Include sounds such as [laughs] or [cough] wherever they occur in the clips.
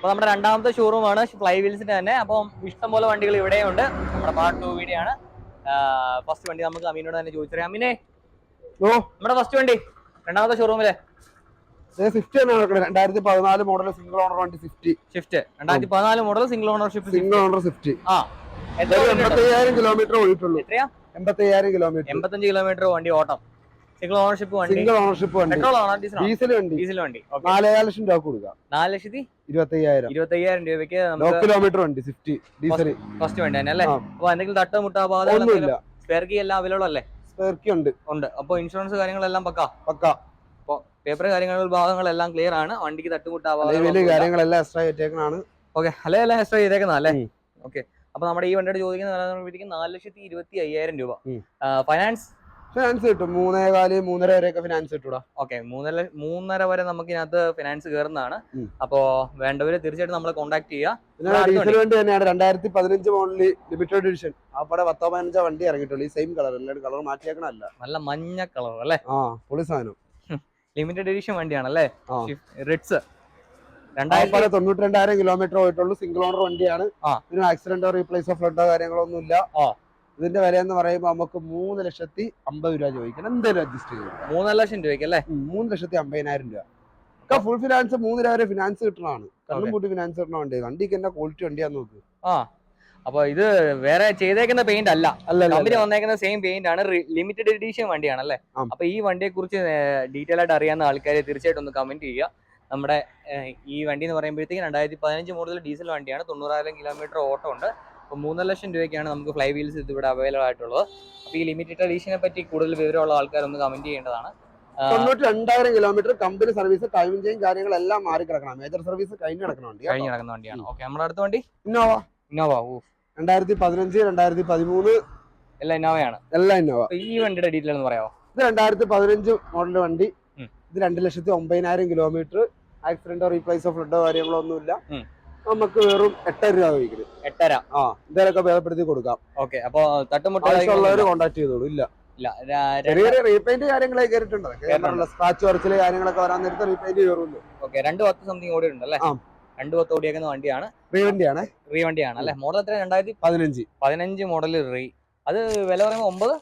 അപ്പൊ നമ്മുടെ രണ്ടാമത്തെ ഷോറൂം ആണ് ഫ്ലൈ വീൽസിന്റെ തന്നെ. അപ്പം ഇഷ്ടംപോലെ വണ്ടികൾ ഇവിടെയുണ്ട്. നമ്മുടെ പാർട്ട് ടു വീഡിയോ ആണ്. ഫസ്റ്റ് വണ്ടി നമുക്ക് അമീനോട് തന്നെ ചോദിച്ചറിയാം. അമീനെ ഓ. നമ്മുടെ ഫസ്റ്റ് വണ്ടി രണ്ടാമത്തെ ഷോറൂമിലെ സ്വിഫ്റ്റ് തന്നെ നടക്കുന്നത് രണ്ടായിരത്തി പതിനാല് മോഡൽ സിംഗിൾ ഓണർ വണ്ടി സ്വിഫ്റ്റ് ഷിഫ്റ്റ് രണ്ടായിരത്തി പതിനാല് model single ownership single owner Swift ആ. kilometer? എൺപത്തയ്യായിരം കിലോമീറ്റർ ഓടിയിട്ടുള്ളൂ. എത്രയാ? എൺപത്തയ്യായിരം കിലോമീറ്റർ എൺപത്തഞ്ച് കിലോമീറ്റർ വണ്ടി ഓട്ടം. സിംഗിൾ ഓണർഷിപ്പ് വണ്ടി. സിംഗിൾ ഓണർഷിപ്പ് വണ്ടി. പെട്രോൾ ആണോ ഡീസൽ ഡീസൽ വണ്ടി. ഡീസൽ ലക്ഷം രൂപ കൊടുക്കാം. നാല് ലക്ഷത്തി ഇരുപത്തയ്യായിരം. ഇരുപത്തി അയ്യായിരം രൂപയ്ക്ക് നമുക്ക് കിലോമീറ്റർ വണ്ടി സ്വിഫ്റ്റ് ഡീസൽ ഫസ്റ്റ് വണ്ടി തന്നെ അല്ലേ? അപ്പൊ എന്തെങ്കിലും തട്ടോ മുട്ടോ ഒന്നുമില്ല. സ്പെയർ കീ എല്ലാം അവൈലബിൾ അല്ലേ? സ്പെയർക്കി ഉണ്ട്. ഉണ്ട്. അപ്പൊ ഇൻഷുറൻസ് കാര്യങ്ങളെല്ലാം പക്കാ? പക്ക. അപ്പൊ പേപ്പർ കാര്യങ്ങൾ ഭാഗങ്ങളെല്ലാം ക്ലിയർ ആണ്. വണ്ടിക്ക് തട്ടുമുട്ടാവാതെ കാര്യങ്ങളെല്ലാം എക്സ്ട്രാ ഓക്കെ അല്ലേ എക്സ്ട്രാ ചെയ്തേക്കുന്ന അല്ലേ. ഓക്കെ അപ്പൊ നമ്മുടെ ഈ വണ്ടിയുടെ ചോദിക്കുന്ന നാല് ലക്ഷത്തി ഇരുപത്തി അയ്യായിരം രൂപ. ഫൈനാൻസ് ഫിനാൻസ് കിട്ടും. മൂന്നേ കാൽ മൂന്നര വരെയൊക്കെ ഫിനാൻസ് കിട്ടൂടാ. ഓക്കെ മൂന്നര മൂന്നര വരെ നമുക്ക് ഇതിനകത്ത് ഫിനാൻസ് കയറുന്നതാണ് അപ്പോ വേണ്ടവര് തീർച്ചയായിട്ടും നമ്മളെ കോൺടാക്ട് ചെയ്യുക. ഡീസൽ വണ്ടി. തന്നെയാണ്. രണ്ടായിരത്തി പതിനഞ്ച് മോഡലി ലിമിറ്റഡ് എഡിഷൻ അവിടെ പത്തോ പതിനഞ്ചോ വണ്ടി ഇറങ്ങിയിട്ടുള്ളൂ. ഈ സെയിം കളർ എല്ലാവരും കളർ മാറ്റിയേക്കണല്ല നല്ല മഞ്ഞ കളർ അല്ലേ? ആ പൊളി സാധനം. Limited edition വണ്ടിയാണല്ലേ. റിഡ്സ് രണ്ടായിരത്തി തൊണ്ണൂറ്റി രണ്ടായിരം കിലോമീറ്റർ പോയിട്ടുള്ളൂ. സിംഗിൾ ഓണർ വണ്ടിയാണ്. ഇതിന് ആക്സിഡന്റോ റീപ്ലേസോ ഓഫ് ഫ്ലഡോ കാര്യങ്ങളോ ഇല്ല ആ. ഇതിന്റെ വില എന്ന് പറയുമ്പോൾ നമുക്ക് മൂന്ന് ലക്ഷത്തി അമ്പത് രൂപ ചോദിക്കണം. എന്തായാലും അഡ്ജസ്റ്റ് ചെയ്യും മൂന്ന് ലക്ഷം രൂപയ്ക്ക് അല്ലേ? മൂന്ന് ലക്ഷത്തി അമ്പതിനായിരം രൂപ. ഒക്കെ ഫുൾ ഫിനാൻസ് മൂന്ന് രൂപ വരെ ഫിനാൻസ് കിട്ടണതാണ്. കണ്ണും കൂട്ടി ഫിനാൻസ് കിട്ടണ വണ്ടി വണ്ടിക്ക് എന്നാ ക്വാളിറ്റി വണ്ടിയാന്ന് നോക്ക്. ആ അപ്പൊ ഇത് വേറെ ചെയ്തേക്കുന്ന പെയിന്റ് അല്ല, കമ്പനി വന്നേക്കുന്ന സെയിം പെയിന്റ് ആണ്. ലിമിറ്റഡ് എഡിഷൻ വണ്ടിയാണ് അല്ലേ? അപ്പൊ ഈ വണ്ടിയെ കുറിച്ച് ഡീറ്റെയിൽ ആയിട്ട് അറിയാവുന്ന ആൾക്കാരെ തീർച്ചയായിട്ടും ഒന്ന് കമന്റ് ചെയ്യുക. നമ്മുടെ ഈ വണ്ടി എന്ന് പറയുമ്പോഴത്തേക്ക് രണ്ടായിരത്തി പതിനഞ്ച് മോഡൽ ഡീസൽ വണ്ടിയാണ്. തൊണ്ണൂറായിരം കിലോമീറ്റർ ഓട്ടം ഉണ്ട്. അപ്പൊ മൂന്നര ലക്ഷം രൂപയ്ക്കാണ് നമുക്ക് ഫ്ലൈ വീൽസ് ഇത് ഇവിടെ അവൈലബിൾ ആയിട്ടുള്ളത്. അപ്പോൾ ഈ ലിമിറ്റഡ് എഡീഷനെ പറ്റി കൂടുതൽ വിവരമുള്ള ആൾക്കാർ ഒന്ന് കമന്റ് ചെയ്യേണ്ടതാണ്. തൊണ്ണൂറ്റി രണ്ടായിരം കിലോമീറ്റർ കമ്പനി സർവീസ് ടൈമിംഗ് കാര്യങ്ങളെല്ലാം മാറി കിടക്കണം. മേജർ സർവീസ് കഴിഞ്ഞ് കിടക്കണം വണ്ടി കഴിഞ്ഞ് നടക്കുന്ന വണ്ടിയാണ്. ഓക്കെ നമ്മുടെ അടുത്ത വണ്ടി? ഇന്നോവ ഇന്നോവ ഓ രണ്ടായിരത്തി പതിനഞ്ച് രണ്ടായിരത്തി പതിമൂന്ന് എല്ലാം ഇന്നോവയാണ് എല്ലാം ഇന്നോവ ഈ വണ്ടിയുടെ ഡീറ്റെയിൽ എന്ന് പറയാമോ ഇത് രണ്ടായിരത്തി പതിനഞ്ച് മോഡൽ വണ്ടി ഇത് രണ്ട് ലക്ഷത്തി ഒമ്പതിനായിരം കിലോമീറ്റർ ആക്സിഡന്റോ റീപ്ലേസോ ഓഫ് ഫ്ലഡോ കാര്യങ്ങളോ ഒന്നുമില്ല. നമുക്ക് വെറും എട്ടര രൂപ വഹിക്കുന്നത് എട്ടര. ആ ഇതൊക്കെ ഭേദപ്പെടുത്തി കൊടുക്കാം. ഓക്കെ അപ്പൊ തട്ടുമുട്ടുള്ളവർ കോണ്ടാക്ട് കോൺടാക്ട് ചെയ്തോളൂ. ഇല്ല. ചെറിയ ചെറിയ റീപെയിന്റ് കയറിയിട്ടുണ്ട്. സ്ക്രാച്ച് വരച്ചിൽ കാര്യങ്ങളൊക്കെ വരാൻ നേരത്തെ റീപെയിന്റ് കയറുമല്ലോ ഓക്കെ രണ്ട് പത്ത് സംതിങ് ഓടിയിട്ടുണ്ട് അല്ലേ ആ. രണ്ട് പത്ത് ഓടിയേക്കുന്ന വണ്ടിയാണ്. റീവണ്ടിയാണ് റീവണ്ടിയാണ് അല്ലെ? മോഡൽ എത്ര രണ്ടായിരത്തി പതിനഞ്ച്. പതിനഞ്ച് മോഡൽ റീ. അത് വില പറയുമ്പോൾ ഒമ്പത്?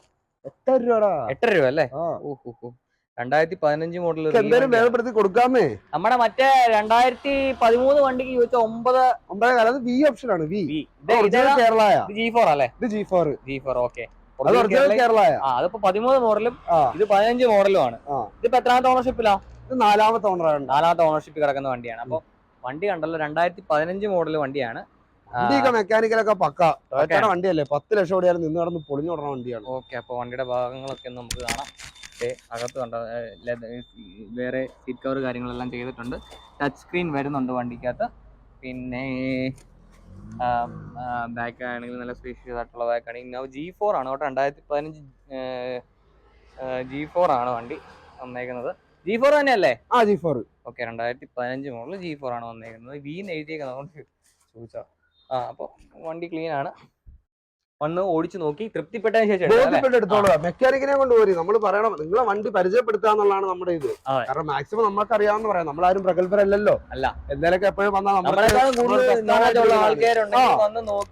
എട്ടര രൂപ എട്ടര രൂപ അല്ലേ? ഓഹ് ഓഹ് രണ്ടായിരത്തി പതിനഞ്ച് മോഡൽ എന്തായാലും ഭേദപ്പെടുത്തി കൊടുക്കാമേ. നമ്മുടെ മറ്റേ രണ്ടായിരത്തി പതിമൂന്ന് വണ്ടിക്ക് ചോദിച്ച ഒമ്പത് ഒമ്പത് കാലം വി ഓപ്ഷൻ ആണ് വി ജി ഫോർ അല്ലേ? ഇത് G four G four okay അതിപ്പോ പതിമൂന്ന് മോഡലും ഇത് പതിനഞ്ച് മോഡലും ആണ്. ഇതിപ്പോ എത്രാമത്തെ ഓണർഷിപ്പിലാ ഇത് നാലാമത്തെ ഓണറാണ് നാലാമത്തെ ഓണർഷിപ്പ് കിടക്കുന്ന വണ്ടിയാണ്. അപ്പൊ വണ്ടി കണ്ടല്ലോ രണ്ടായിരത്തി പതിനഞ്ച് മോഡൽ വണ്ടിയാണ് വണ്ടിയൊക്കെ മെക്കാനിക്കലൊക്കെ പക്ക. വണ്ടിയല്ലേ? പത്ത് ലക്ഷം ഓടിയാലും നിന്ന് നടന്ന് പൊളിഞ്ഞു വിടണ വണ്ടിയാണ്. ഓക്കെ അപ്പൊ വണ്ടിയുടെ ഭാഗങ്ങളൊക്കെ നമുക്ക് കാണാം. ഏ, അകത്ത് കണ്ട വേറെ സീറ്റ് കവർ കാര്യങ്ങളെല്ലാം ചെയ്തിട്ടുണ്ട്. ടച്ച് സ്ക്രീൻ വരുന്നുണ്ട് വണ്ടിക്കകത്ത്. പിന്നെ ബാക്ക് ആണെങ്കിൽ നല്ല സ്പേഷ്യസ് ആയിട്ടുള്ള ബാക്ക് ആണെങ്കിൽ ഇന്നോ ജി ഫോർ ആണ് കേട്ടോ. രണ്ടായിരത്തി പതിനഞ്ച് ജി ഫോർ ആണ് വണ്ടി വന്നേക്കുന്നത്. ജി ഫോർ തന്നെയല്ലേ? ആ ജി ഫോർ ഓക്കെ രണ്ടായിരത്തി പതിനഞ്ച് മോഡൽ ജി ഫോർ ആണ് വന്നേക്കുന്നത്. വീന്ന് എഴുതിയേക്കുന്നത് അതുകൊണ്ട് ചോദിച്ചാ ആ അപ്പോൾ വണ്ടി ക്ലീൻ ആണ്. വന്ന് ഓടിച്ചു നോക്കി തൃപ്തിപ്പെട്ടതിന് ശേഷം? മെക്കാനിക്കിനെ കൊണ്ട് പോരി നമ്മൾ പറയണം നിങ്ങളെ വണ്ടി പരിചയപ്പെടുത്തുക എന്നുള്ളതാണ് നമ്മുടെ ഇത്. കാരണം മാക്സിമം നമുക്ക് അറിയാവുന്ന പറയാം. നമ്മളാരും പ്രഗത്ഭരല്ലല്ലോ. അല്ല. എന്തായാലും എപ്പോഴും വന്നാൽ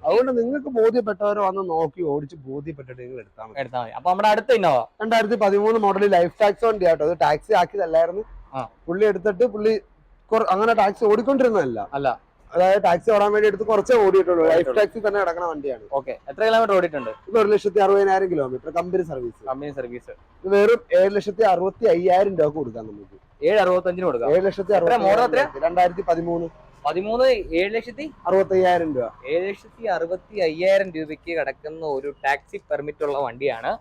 അതുകൊണ്ട് നിങ്ങൾക്ക് ബോധ്യപ്പെട്ടവർ വന്ന് നോക്കി ഓടിച്ച് ബോധ്യപ്പെട്ടിട്ട് നിങ്ങൾ എടുത്താൽ മതി. എടുത്താൽ മതി. അപ്പൊ നമ്മുടെ അടുത്ത ഇന്നോവ. രണ്ടായിരത്തി പതിമൂന്ന് മോഡലിൽ ലൈഫ് ടാക്സ് വണ്ടി ആട്ടോ. അത് ടാക്സി ആക്കിയതല്ലായിരുന്നു. പുള്ളി എടുത്തിട്ട് പുള്ളി അങ്ങനെ ടാക്സി ഓടിക്കൊണ്ടിരുന്നതല്ല. അല്ല. അതായത് ടാക്സി ഓടാൻ വേണ്ടി എടുത്ത് കുറച്ചേ ഓടിയിട്ടുള്ളൂ. ലൈഫ് ടാക്സി തന്നെ അടക്കണ വണ്ടിയാണ്. ഓക്കെ. എത്ര കിലോമീറ്റർ ഓടിയിട്ടുണ്ട്? ഇത് ഒരു ലക്ഷത്തി അറുപതിനായിരം kilometre company service company service വെറും ഏഴ് ലക്ഷത്തി അറുപത്തി അയ്യായിരം രൂപ കൊടുക്കാം നമുക്ക്. ഏഴ് അറുപത്തഞ്ചിന് കൊടുക്കാം. ഏഴ് ലക്ഷത്തി? അറുപത്തി രണ്ടായിരത്തി പതിമൂന്ന്. പതിമൂന്ന് ഏഴ് ലക്ഷത്തി അറുപത്തി അയ്യായിരം രൂപ. ഏഴ് ലക്ഷത്തി അറുപത്തി അയ്യായിരം രൂപയ്ക്ക് കിടക്കുന്ന ഒരു ടാക്സി പെർമിറ്റ് ഉള്ള വണ്ടിയാണ്.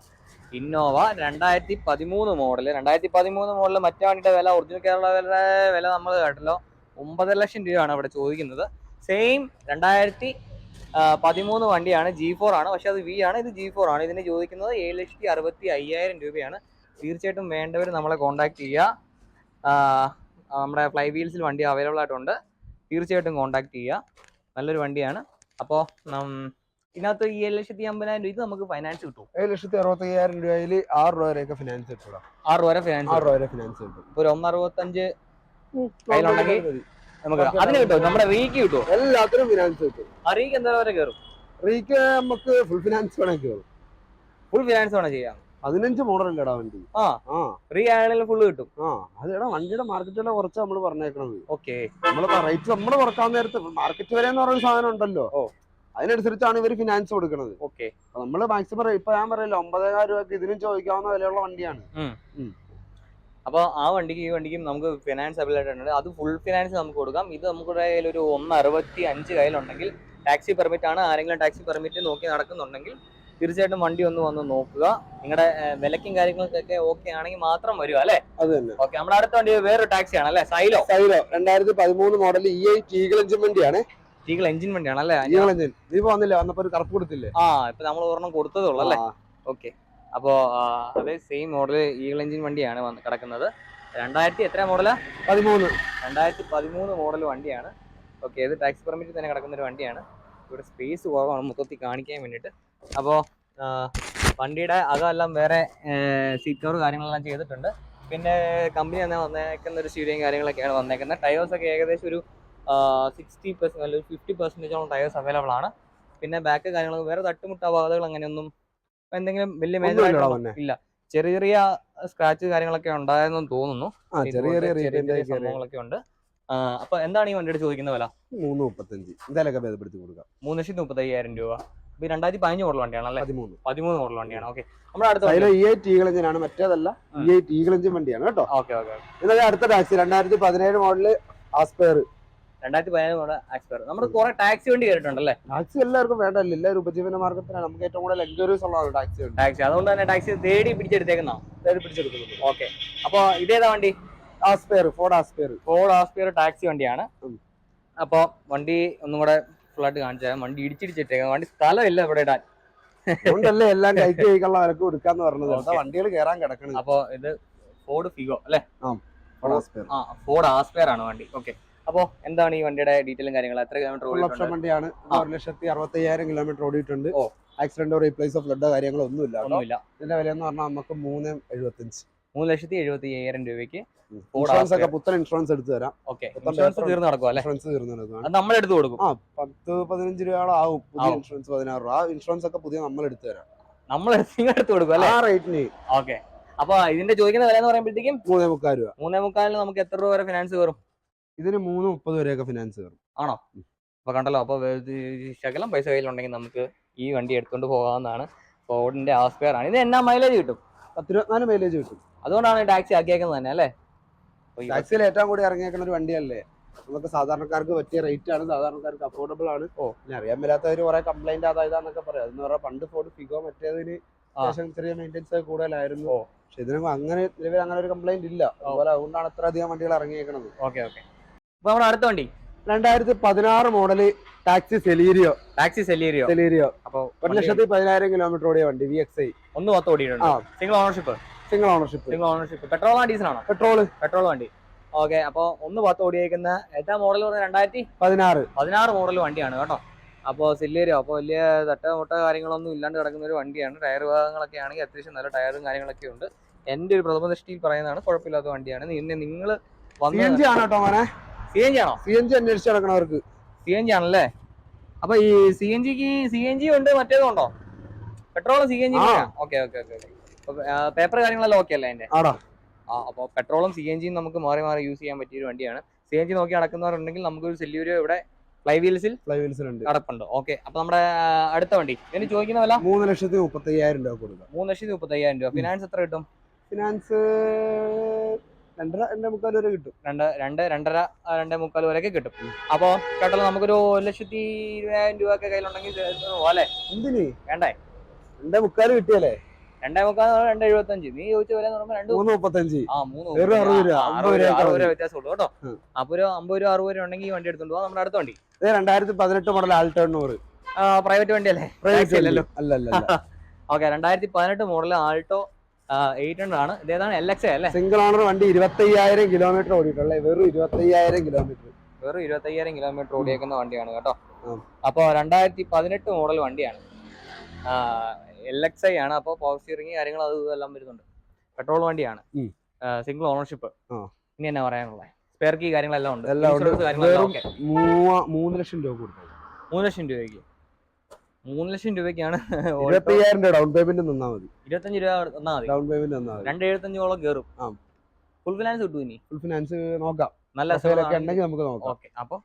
ഇന്നോവ രണ്ടായിരത്തി പതിമൂന്ന് മോഡൽ രണ്ടായിരത്തി പതിമൂന്ന് മോഡൽ മറ്റേ വണ്ടിയുടെ വില ഒറിജിനൽ കേരള വില വില നമ്മൾ കേട്ടല്ലോ. ഒമ്പതര ലക്ഷം രൂപയാണ് അവിടെ ചോദിക്കുന്നത്. സെയിം രണ്ടായിരത്തി പതിമൂന്ന് വണ്ടിയാണ് ജി ഫോർ ആണ്. പക്ഷെ അത് വി ആണ്. ഇത് ജി ഫോർ ആണ്. ഇതിന് ചോദിക്കുന്നത് ഏഴ് ലക്ഷത്തി അറുപത്തി അയ്യായിരം രൂപയാണ്. തീർച്ചയായിട്ടും വേണ്ടവർ നമ്മളെ കോൺടാക്ട് ചെയ്യുക. നമ്മുടെ ഫ്ലൈ വീൽസിൽ വണ്ടി അവൈലബിൾ ആയിട്ടുണ്ട്. തീർച്ചയായിട്ടും കോൺടാക്ട് ചെയ്യുക. നല്ലൊരു വണ്ടിയാണ്. അപ്പോൾ ഇതിനകത്ത് ഈ ഏഴ് ലക്ഷത്തി അമ്പതിനായിരം രൂപ ഇത് നമുക്ക് ഫൈനാൻസ് കിട്ടും ഏഴ് ലക്ഷത്തി അറുപത്തി അയ്യായിരം രൂപയിൽ ആറ് രൂപ വരെയൊക്കെ ഫിനാൻസ് കിട്ടും. ആറ് രൂപ ഫിനാൻസ് ആറ് രൂപ ഫിനാൻസ് കിട്ടും. ഒരു ഒന്ന് അറുപത്തഞ്ച് കയ്യിലുണ്ടെങ്കിൽ നമുക്ക് അതിന് കിട്ടും നമ്മുടെ റീക്ക് കിട്ടും എല്ലാത്തിനും ഫിനാൻസ് കിട്ടും. ആ റീക്ക് എന്താ വരെ കയറും? റീക്ക് നമുക്ക് ഫുൾ ഫിനാൻസ് വേണമെങ്കിൽ കയറും. ഫുൾ ഫിനാൻസ് വേണം ചെയ്യാം. പതിനഞ്ച് മോഡൽ ഉണ്ടടാ വണ്ടി. ആ. ആ. റീ ആണെങ്കിലും ഫുള്ള് കിട്ടും. ആ. അത് എടാ വണ്ടിയുടെ മാർക്കറ്റ് വില കുറച്ച് നമ്മൾ പറഞ്ഞേക്കണത്. ഓക്കെ. നമ്മൾ റേറ്റ് നമ്മൾ കുറയ്ക്കാൻ നേരത്ത് മാർക്കറ്റ് വില എന്ന് പറയുന്ന സാധനം ഉണ്ടല്ലോ. ഓ. അതിനനുസരിച്ചാണ് ഇവർ ഫിനാൻസ് കൊടുക്കുന്നത് ഓക്കെ. നമ്മൾ മാക്സിമം ഇപ്പൊ ഞാൻ പറയല്ലോ ഒമ്പതിനായിരം രൂപയ്ക്ക് ഇതിനും ചോദിക്കാവുന്ന വിലയുള്ള വണ്ടിയാണ്. അപ്പോൾ ആ വണ്ടിക്ക് ഈ വണ്ടിക്കും നമുക്ക് ഫിനാൻസ് അവൈലബിൾ ഉണ്ട് അത് ഫുൾ ഫിനാൻസ് നമുക്ക് കൊടുക്കാം. ഇത് നമുക്ക് കയ്യിൽ ഒരു ഒന്ന് അറുപത്തി അഞ്ച് കയ്യിലുണ്ടെങ്കിൽ ടാക്സി പെർമിറ്റ് ആണ്. ആരെങ്കിലും ടാക്സി പെർമിറ്റ് നോക്കി നടക്കുന്നുണ്ടെങ്കിൽ തീർച്ചയായിട്ടും വണ്ടി ഒന്ന് വന്ന് നോക്കുക. നിങ്ങളുടെ വിലക്കും കാര്യങ്ങൾക്കൊക്കെ ഓക്കെ ആണെങ്കിൽ മാത്രം വരിക അല്ലേ? അത് തന്നെ. ഓക്കെ നമ്മുടെ അടുത്ത വണ്ടി വേറെ ടാക്സി ആണ് അല്ലേ? സൈലോ? സൈലോ. രണ്ടായിരത്തി പതിമൂന്ന് മോഡൽ ഇ ഐ ടീഗൽ എഞ്ചിൻ വണ്ടിയാണ്. ടീഗൾ എഞ്ചിൻ വണ്ടിയാണ് അല്ലേ? ടീഗൽ എഞ്ചിൻ നീ ഇപ്പൊ വന്നില്ലേ? വന്നപ്പോ ഒരു കറുപ്പ് കൊടുത്തില്ലേ? ആ ഇപ്പൊ നമ്മൾ ഒരെണ്ണം കൊടുത്തതേ ഉള്ളൂ അല്ലേ? ഓക്കെ അപ്പോൾ അതേ സെയിം മോഡൽ ഈഗിൾ എഞ്ചിൻ വണ്ടിയാണ് വന്ന് കിടക്കുന്നത്. രണ്ടായിരത്തി എത്ര മോഡലാ പതിമൂന്ന്. രണ്ടായിരത്തി പതിമൂന്ന് മോഡൽ വണ്ടിയാണ്. ഓക്കെ ഇത് ടാക്സ് പെർമിറ്റ് തന്നെ കിടക്കുന്ന ഒരു വണ്ടിയാണ്. ഇവിടെ സ്പേസ് കുറവാണ് മൊത്തത്തിൽ കാണിക്കാൻ വേണ്ടിയിട്ട്. അപ്പോൾ വണ്ടിയുടെ അകമെല്ലാം വേറെ സീറ്റ് കവർ കാര്യങ്ങളെല്ലാം ചെയ്തിട്ടുണ്ട്. പിന്നെ കമ്പനി തന്നെ വന്നേക്കുന്ന ഒരു സ്റ്റീരിയും കാര്യങ്ങളൊക്കെയാണ് വന്നേക്കുന്നത്. ടയേഴ്സ് ഒക്കെ ഏകദേശം ഒരു സിക്സ്റ്റി പെർസെന്റ് അല്ലെങ്കിൽ ഫിഫ്റ്റി പെർസെന്റേജോളം ടയേഴ്സ് അവൈലബിൾ ആണ്. പിന്നെ ബാക്ക് കാര്യങ്ങളൊക്കെ വേറെ തട്ടുമുട്ട അപാകതകൾ അങ്ങനെയൊന്നും എന്തെങ്കിലും വലിയ മേജർ ഇല്ല. ചെറിയ ചെറിയ സ്ക്രാച്ച് കാര്യങ്ങളൊക്കെ ഉണ്ടായെന്ന് തോന്നുന്നു. ചെറിയ ചെറിയ സംഭവങ്ങളൊക്കെ ഉണ്ട്. അപ്പൊ എന്താണ് ഈ വണ്ടിയുടെ ചോദിക്കുന്ന വില? മൂന്ന് മുപ്പത്തഞ്ച്. എന്തായാലും ഭേദപ്പെടുത്തി കൊടുക്കാം. മൂന്ന് ലക്ഷത്തി മുപ്പത്തി അയ്യായിരം രൂപ ഇപ്പൊ രണ്ടായിരത്തി പതിനഞ്ച് മോഡൽ വണ്ടിയാണ് അല്ലേ? പതിമൂന്ന്. പതിമൂന്ന് മോഡൽ വണ്ടിയാണ്. ഓക്കെ നമ്മുടെ അടുത്ത ഇ ഐ എഞ്ചിൻ മറ്റേതല്ല. ഇ ഐ എഞ്ചിൻ വണ്ടിയാണ് കേട്ടോ. ഓക്കെ ഓക്കെ അടുത്ത ടാക്സി രണ്ടായിരത്തി പതിനേഴ് മോഡൽ ആസ്പയർ രണ്ടായിരത്തി പതിനേഴ് മോഡൽ ആക്സ്പയർ നമ്മൾ കുറെ ടാക്സി വണ്ടി കേട്ടിട്ടുണ്ടല്ലേ? ടാക്സി എല്ലാവർക്കും വേണ്ടല്ലോ എല്ലാവരും ഉപജീവന മാർഗത്തിനാണ് നമുക്ക് ഏറ്റവും കൂടുതൽ എൻക്വയറീസ് ഉള്ളതാണ് ടാക്സി ടാക്സി. അതുകൊണ്ട് തന്നെ ടാക്സി തേടി പിടിച്ചെടുത്തേക്കുന്നോ? തേടി പിടിച്ചെടുക്കുന്നത് ഓക്കെ. അപ്പൊ ഇതേതാ വണ്ടി? Aspire Ford Aspire. Ford Aspire taxi വണ്ടിയാണ്. അപ്പോൾ അപ്പൊ വണ്ടി ഒന്നും കൂടെ ഫുള്ളായിട്ട് കാണിച്ചാൽ കാണിച്ചു വണ്ടി ഇടിച്ചിടിച്ചിട്ടേക്കാം. വണ്ടി സ്ഥലമില്ല ഇവിടെ ഇടാൻ. അതുകൊണ്ടല്ലേ എല്ലാം കൈക്ക് കൈക്കുള്ള വിലക്ക് കൊടുക്കാന്ന് പറഞ്ഞത്. വണ്ടികൾ കയറാൻ കിടക്കണം അപ്പൊ ഇത് ഫോർഡ് ഫിഗോ അല്ലേ? ഫോർഡ് ആസ്പെയർ ആണ് വണ്ടി. ഓക്കെ. അപ്പോ എന്താണ് ഈ വണ്ടിയുടെ ഡീറ്റെയിലും കാര്യങ്ങളും? എത്ര കിലോമീറ്റർ ഓപ്ഷൻ വണ്ടിയാണ്. ഒരു ലക്ഷത്തി അറുപത്തി അയ്യായിരം കിലോമീറ്റർ ഓടിയിട്ടുണ്ട്. ഓ. ആക്സിഡന്റോ റീപ്ലേസോ ഫ്ലഡോ കാര്യങ്ങളോ ഒന്നുമില്ല ഒന്നുമില്ല. ഇതിന്റെ വില എന്ന് പറഞ്ഞാൽ നമുക്ക് മൂന്ന് എഴുപത്തഞ്ച് മൂന്ന് ലക്ഷത്തി എഴുപത്തി അയ്യായിരം രൂപയ്ക്ക് ഇൻഷുറൻസ് ഒക്കെ. പുത്തൻ ഇൻഷുറൻസ് എടുത്തു തരാം. ഓക്കെ ഇൻഷുറൻസ് തീർന്നു നടക്കും അല്ലെ? ഇൻഷുറൻസ് തീർന്നതാണ് അത് നമ്മൾ എടുത്തു കൊടുക്കും. ആ പത്ത് പതിനഞ്ച് രൂപയോളം ആവും. പുതിയ ഇൻഷുറൻസ് പതിനാറ് രൂപ. ആ ഇൻഷുറൻസ് ഒക്കെ പുതിയ നമ്മൾ എടുത്തു തരാം. നമ്മൾ എടുത്ത് കൊടുക്കും അല്ലെ? ആ റേറ്റിന് ഓക്കെ അപ്പൊ ഇതിന്റെ ചോദിക്കുന്ന വില എന്ന് പറയുമ്പോഴത്തേക്കും മൂന്നേ മുക്കാൽ രൂപ. മൂന്നേ മുക്കാലിന് നമുക്ക് എത്ര രൂപ വരെ ഫിനാൻസ് കയറും? ഇതിന് മൂന്ന് മുപ്പത് വരെയൊക്കെ ഫിനാൻസ് കയറും ആണോ? അപ്പൊ കണ്ടല്ലോ അപ്പൊ ശകലം പൈസ കയ്യിലുണ്ടെങ്കിൽ നമുക്ക് ഈ വണ്ടി എടുത്തുകൊണ്ട് പോകാവുന്നതാണ്. ഫോർഡിന്റെ ആസ്പെയർ ആണ്. ഇത് എന്നാ മൈലേജ് കിട്ടും? പത്തിരുപത്തിനാല് മൈലേജ് കിട്ടും. അതുകൊണ്ടാണ് ടാക്സി ആക്കിയേക്കുന്നത് തന്നെ അല്ലേ? ടാക്സിയിൽ ഏറ്റവും കൂടി ഇറങ്ങിയേക്കുന്ന ഒരു വണ്ടിയല്ലേ? നമുക്ക് സാധാരണക്കാർക്ക് പറ്റിയ റേറ്റ് ആണ് സാധാരണക്കാർക്ക് അഫോർഡബിൾ ആണ്. ഓ. പിന്നെ അറിയാൻ മേലാത്തവര് കുറെ കംപ്ലൈന്റ് അതായതാന്നൊക്കെ പറയാം. അതെന്ന് പറയാം പണ്ട് ഫോർഡ് ഫിഗോ മറ്റേതിന്. അത്യാവശ്യം ചെറിയ മെയിന്റെനൻസ് ഒക്കെ കൂടുതലായിരുന്നു. പക്ഷെ ഇതിനും അങ്ങനെ നിലവിൽ അങ്ങനെ ഒരു കംപ്ലൈന്റ് ഇല്ല. അതുപോലെ അതുകൊണ്ടാണ് അത്ര അധികം വണ്ടികൾ ഇറങ്ങിയേക്കുന്നത്. Okay okay. അപ്പൊ നമ്മുടെ അടുത്ത വണ്ടി. രണ്ടായിരത്തി പതിനാറ് model taxi Celerio taxi Celerio Celerio അപ്പൊ ഒരു ലക്ഷത്തി പതിനായിരം കിലോമീറ്റർ ഓടിയ വണ്ടി വി എക്സ് ഐ ഒന്ന് പത്ത് ഓടിയിട്ടുണ്ട്. Single ownership single ownership single ownership petrol diesel ആണോ പെട്രോൾ പെട്രോൾ വണ്ടി. ഓക്കെ അപ്പൊ ഒന്ന് പത്ത് ഓടിയേക്കുന്ന ഏറ്റവും മോഡൽ പറഞ്ഞാൽ രണ്ടായിരത്തി പതിനാറ്. പതിനാറ് മോഡൽ വണ്ടിയാണ് കേട്ടോ. അപ്പോൾ സില്ലേരിയോ അപ്പോൾ വലിയ തട്ട മുട്ട കാര്യങ്ങളൊന്നും ഇല്ലാണ്ട് കിടക്കുന്ന ഒരു വണ്ടിയാണ്. ടയർ ഭാഗങ്ങളൊക്കെ ആണെങ്കിൽ അത്യാവശ്യം നല്ല ടയറും കാര്യങ്ങളൊക്കെ ഉണ്ട്. എന്റെ ഒരു പ്രഥമ ദൃഷ്ടിയിൽ പറയുന്നതാണ് കുഴപ്പമില്ലാത്ത വണ്ടിയാണ്. പിന്നെ നിങ്ങൾ വന്ന് സി എൻ ജി ആണോ? സി എൻ ജി അന്വേഷിച്ച് നടക്കണവർക്ക് സി എൻ ജി ആണല്ലേ? അപ്പൊ ഈ സി എൻ ജിക്ക് സി എൻ ജി ഉണ്ട് മറ്റേതും ഉണ്ടോ? പെട്രോളും C N G. Okay okay okay paper കാര്യങ്ങളെല്ലാം ഓക്കെ അല്ലേ അതിന്റെ? ആടാ. ആ അപ്പോൾ പെട്രോളും സി എൻ ജിയും നമുക്ക് മാറി മാറി യൂസ് ചെയ്യാൻ പറ്റിയ ഒരു വണ്ടിയാണ്. സി എൻ ജി നോക്കി നടക്കുന്നവരുണ്ടെങ്കിൽ നമുക്കൊരു സെല്യൂരിയോ ഇവിടെ ഫ്ലൈ വീൽസിൽ ഫ്ലൈ വീൽസിലുണ്ട് കിടപ്പുണ്ട് ഓക്കെ അപ്പൊ നമ്മുടെ അടുത്ത വണ്ടി. ഇതിന് ചോദിക്കുന്ന വില? മൂന്ന് ലക്ഷത്തി മുപ്പത്തി അയ്യായിരം രൂപ കൊടുക്കാം. മൂന്ന് ലക്ഷത്തി മുപ്പത്തി അയ്യായിരം രൂപ. ഫിനാൻസ് എത്ര കിട്ടും? ഫിനാൻസ് രണ്ടര രണ്ടേ മുക്കാൽ വരെ കിട്ടും. രണ്ട് രണ്ട് രണ്ടര രണ്ടേ മുക്കാൽ വരെയൊക്കെ കിട്ടും. അപ്പോൾ കേട്ടോ നമുക്കൊരു ഒരു ലക്ഷത്തി ഇരുപതിനായിരം രൂപ ഒക്കെ കയ്യിലുണ്ടെങ്കിൽ പോലെ എന്തിന്? വേണ്ടേ? രണ്ടേ മുക്കാൽ കിട്ടിയല്ലേ? രണ്ടേ മുക്കാൽ രണ്ട് എഴുപത്തഞ്ച്. നീ ചോദിച്ച വില രണ്ട് മൂന്ന് മുപ്പത്തഞ്ച്. ആ മൂന്ന് അറുപത് രൂപ, വ്യത്യാസമുള്ളൂ കേട്ടോ. അപ്പൊ ഒരു അമ്പത് രൂപ അറുപത് രൂപ ഉണ്ടെങ്കിൽ വണ്ടി എടുത്തോണ്ട് പോകാം നമ്മുടെ അടുത്ത വണ്ടി. ഇത് രണ്ടായിരത്തി പതിനെട്ട് മോഡൽ ആൾട്ടോണ്ണൂറ് പ്രൈവറ്റ് വണ്ടി അല്ലേ? പ്രൈവറ്റ് അല്ലല്ലോ. അല്ല അല്ല അല്ല ഓക്കെ രണ്ടായിരത്തി പതിനെട്ട് മോഡൽ ആൾട്ടോ എയ്റ്റ് ഹൺഡ്രഡ് ആണ്. ഇതേതാണ് എൽ എക്സ് അല്ലേ? സിംഗിൾ ഓണർ വണ്ടി ഇരുപത്തി അയ്യായിരം കിലോമീറ്റർ ഓടിയിട്ടുള്ളത് വെറും ഇരുപത്തി അയ്യായിരം കിലോമീറ്റർ വെറും ഇരുപത്തയ്യായിരം കിലോമീറ്റർ ഓടിയേക്കുന്ന വണ്ടിയാണ് കേട്ടോ. അപ്പോൾ രണ്ടായിരത്തി പതിനെട്ട് മോഡൽ വണ്ടിയാണ്. എൽ എക്സ് ഐ ആണ്. അപ്പോൾ പവർ സ്റ്റിയറിംഗ് കാര്യങ്ങൾ അത് ഇതെല്ലാം വരുന്നുണ്ട്. പെട്രോൾ വണ്ടിയാണ്. സിംഗിൾ ഓണർഷിപ്പ് ഇനി എന്നാ പറയാനുള്ളത്? സ്പെയർ കീ കാര്യങ്ങളെല്ലാം ഉണ്ട്. മൂന്ന് ലക്ഷം രൂപ കൊടുത്തത് മൂന്ന് ലക്ഷം രൂപയ്ക്ക്. മൂന്ന് ലക്ഷം രൂപയ്ക്കാണ് [laughs] ഇരുപത്തി അയ്യായിരം രൂപ ഡൗൺ പേയ്മെന്റ് തന്നാൽ മതി. ഇരുപത്തഞ്ച് രൂപ തന്നാൽ മതി. ഡൗൺ പേയ്മെന്റ് തന്നാൽ മതി. രണ്ട് എഴുപത്തഞ്ചോളം കയറും ആ. ഫുൾ ഫിനാൻസ് കിട്ടും ഇനി. ഫുൾ ഫിനാൻസ് നോക്കാം. നല്ല അസുഖമൊക്കെ ഉണ്ടെങ്കിൽ നമുക്ക് നോക്കാം. ഓക്കെ. അപ്പോൾ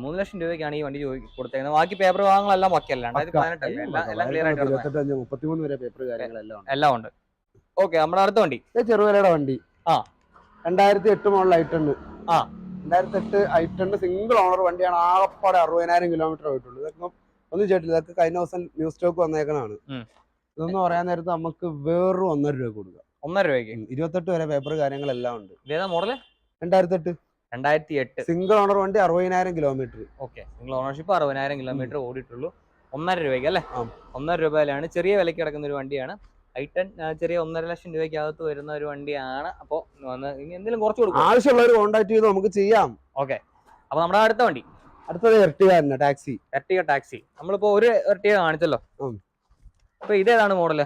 മൂന്ന് ലക്ഷം രൂപയ്ക്കാണ് ഈ വണ്ടി കൊടുത്തേക്കുന്നത്. ബാക്കി പേപ്പർ ഭാഗങ്ങളെല്ലാം ഒക്കെ അല്ല. എല്ലാം ഉണ്ട്. ഓക്കെ നമ്മുടെ അടുത്ത വണ്ടി. ഇത് വണ്ടി. ആ. രണ്ടായിരത്തി എട്ട് മോഡൽ ഐട്ടണ് ആ. രണ്ടായിരത്തി എട്ട് ഐട്ടണ് സിംഗിൾ ഓണർ വണ്ടിയാണ്. ആകപ്പാടെ അറുപതിനായിരം കിലോമീറ്റർ പോയിട്ടുള്ളൂ ഇതൊക്കെ ഒന്നും ചെയ്തിട്ടില്ല. ഇതൊക്കെ കഴിഞ്ഞ ദിവസം ന്യൂസ് സ്റ്റോക്ക് വന്നേക്കണാണ് ഇതൊന്നും പറയാൻ നേരത്ത് നമുക്ക് വേറൊരു ഒന്നര രൂപ കൊടുക്കുക ഒന്നര രൂപയ്ക്ക്. ഇരുപത്തെട്ട് വരെ പേപ്പർ കാര്യങ്ങളെല്ലാം ഉണ്ട്. ഇതേതാ മോഡൽ രണ്ടായിരത്തി എട്ട് രണ്ടായിരത്തി എട്ട് സിംഗിൾ ഓണർ വണ്ടി അറുപതിനായിരം കിലോമീറ്റർ ഓക്കെ സിംഗിൾ ഓണർഷിപ്പ് അറുപതിനായിരം കിലോമീറ്റർ ഓടിയിട്ടുള്ളൂ. ഒന്നര രൂപയ്ക്ക് അല്ലേ. ഒന്നര രൂപയിലാണ്. ചെറിയ വിലയ്ക്ക് കിടക്കുന്ന ഒരു വണ്ടിയാണ്. ഐ ടെൻ ചെറിയ ഒന്നര ലക്ഷം രൂപയ്ക്കകത്ത് വരുന്ന ഒരു വണ്ടിയാണ്. അപ്പോൾ എന്തെങ്കിലും കുറച്ച് കൊടുക്കും. ആവശ്യമുള്ളവർ കോൺടാക്ട് ചെയ്ത് നമുക്ക് ചെയ്യാം. ഓക്കെ അപ്പോൾ നമ്മുടെ അടുത്ത വണ്ടി. അടുത്തത് എർട്ടിക തന്നെ ടാക്സി. Ertiga taxi. നമ്മളിപ്പോ ഒരു എർട്ടിക കാണിച്ചല്ലോ. അപ്പൊ ഇതേതാണ് മോഡൽ?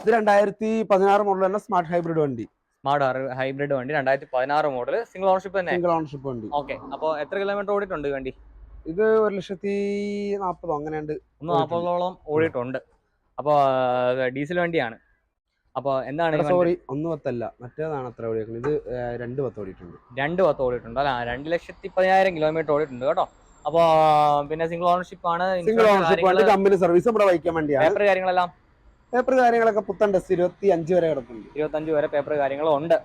ഇത് രണ്ടായിരത്തി പതിനാറ് മോഡൽ തന്നെ സ്മാർട്ട് ഹൈബ്രിഡ് വണ്ടി. സ്മാർട്ട് ഹൈബ്രിഡ് വണ്ടി രണ്ടായിരത്തി പതിനാറ് മോഡൽ സിംഗിൾ ഓണർഷിപ്പ് തന്നെ? സിംഗിൾ ഓണർഷിപ്പ് വണ്ടി. ഓക്കെ അപ്പോൾ എത്ര കിലോമീറ്റർ ഓടിട്ടുണ്ട് വണ്ടി? ഇത് ഒരു ലക്ഷത്തി നാപ്പതോ അങ്ങനെയുണ്ട്. ഒന്ന് നാൽപ്പതോളം ഓടിയിട്ടുണ്ട്. അപ്പോൾ ഡീസൽ വണ്ടിയാണ്. അപ്പോൾ എന്താണ് സോറി ഒന്ന് പത്തല്ല. മറ്റേതാണ് അത്ര ഓടിയേക്കുന്നത് ഇത് രണ്ട് പത്ത് ഓടിയിട്ടുണ്ട്. രണ്ട് പത്ത് ഓടിയിട്ടുണ്ട് അല്ല? രണ്ട് ലക്ഷത്തി പതിനായിരം കിലോമീറ്റർ ഓടിയിട്ടുണ്ട് കേട്ടോ. അപ്പോ പിന്നെ സിംഗിൾ ഓണർഷിപ്പ് ആണ് സിംഗിൾ ഓണർഷിപ്പ് ആണ്. കമ്പനി സർവീസ് ഇവിടെ വഹിക്കാൻ വേണ്ടിയാണ് പേപ്പർ കാര്യങ്ങളെല്ലാം? പേപ്പർ കാര്യങ്ങളൊക്കെ പുത്തൻ ടെസ്റ്റ്. ഇരുപത്തി അഞ്ച് വരെ കിടപ്പുണ്ട്. ഇരുപത്തഞ്ച് വരെ പേപ്പർ കാര്യങ്ങളും ഉണ്ട്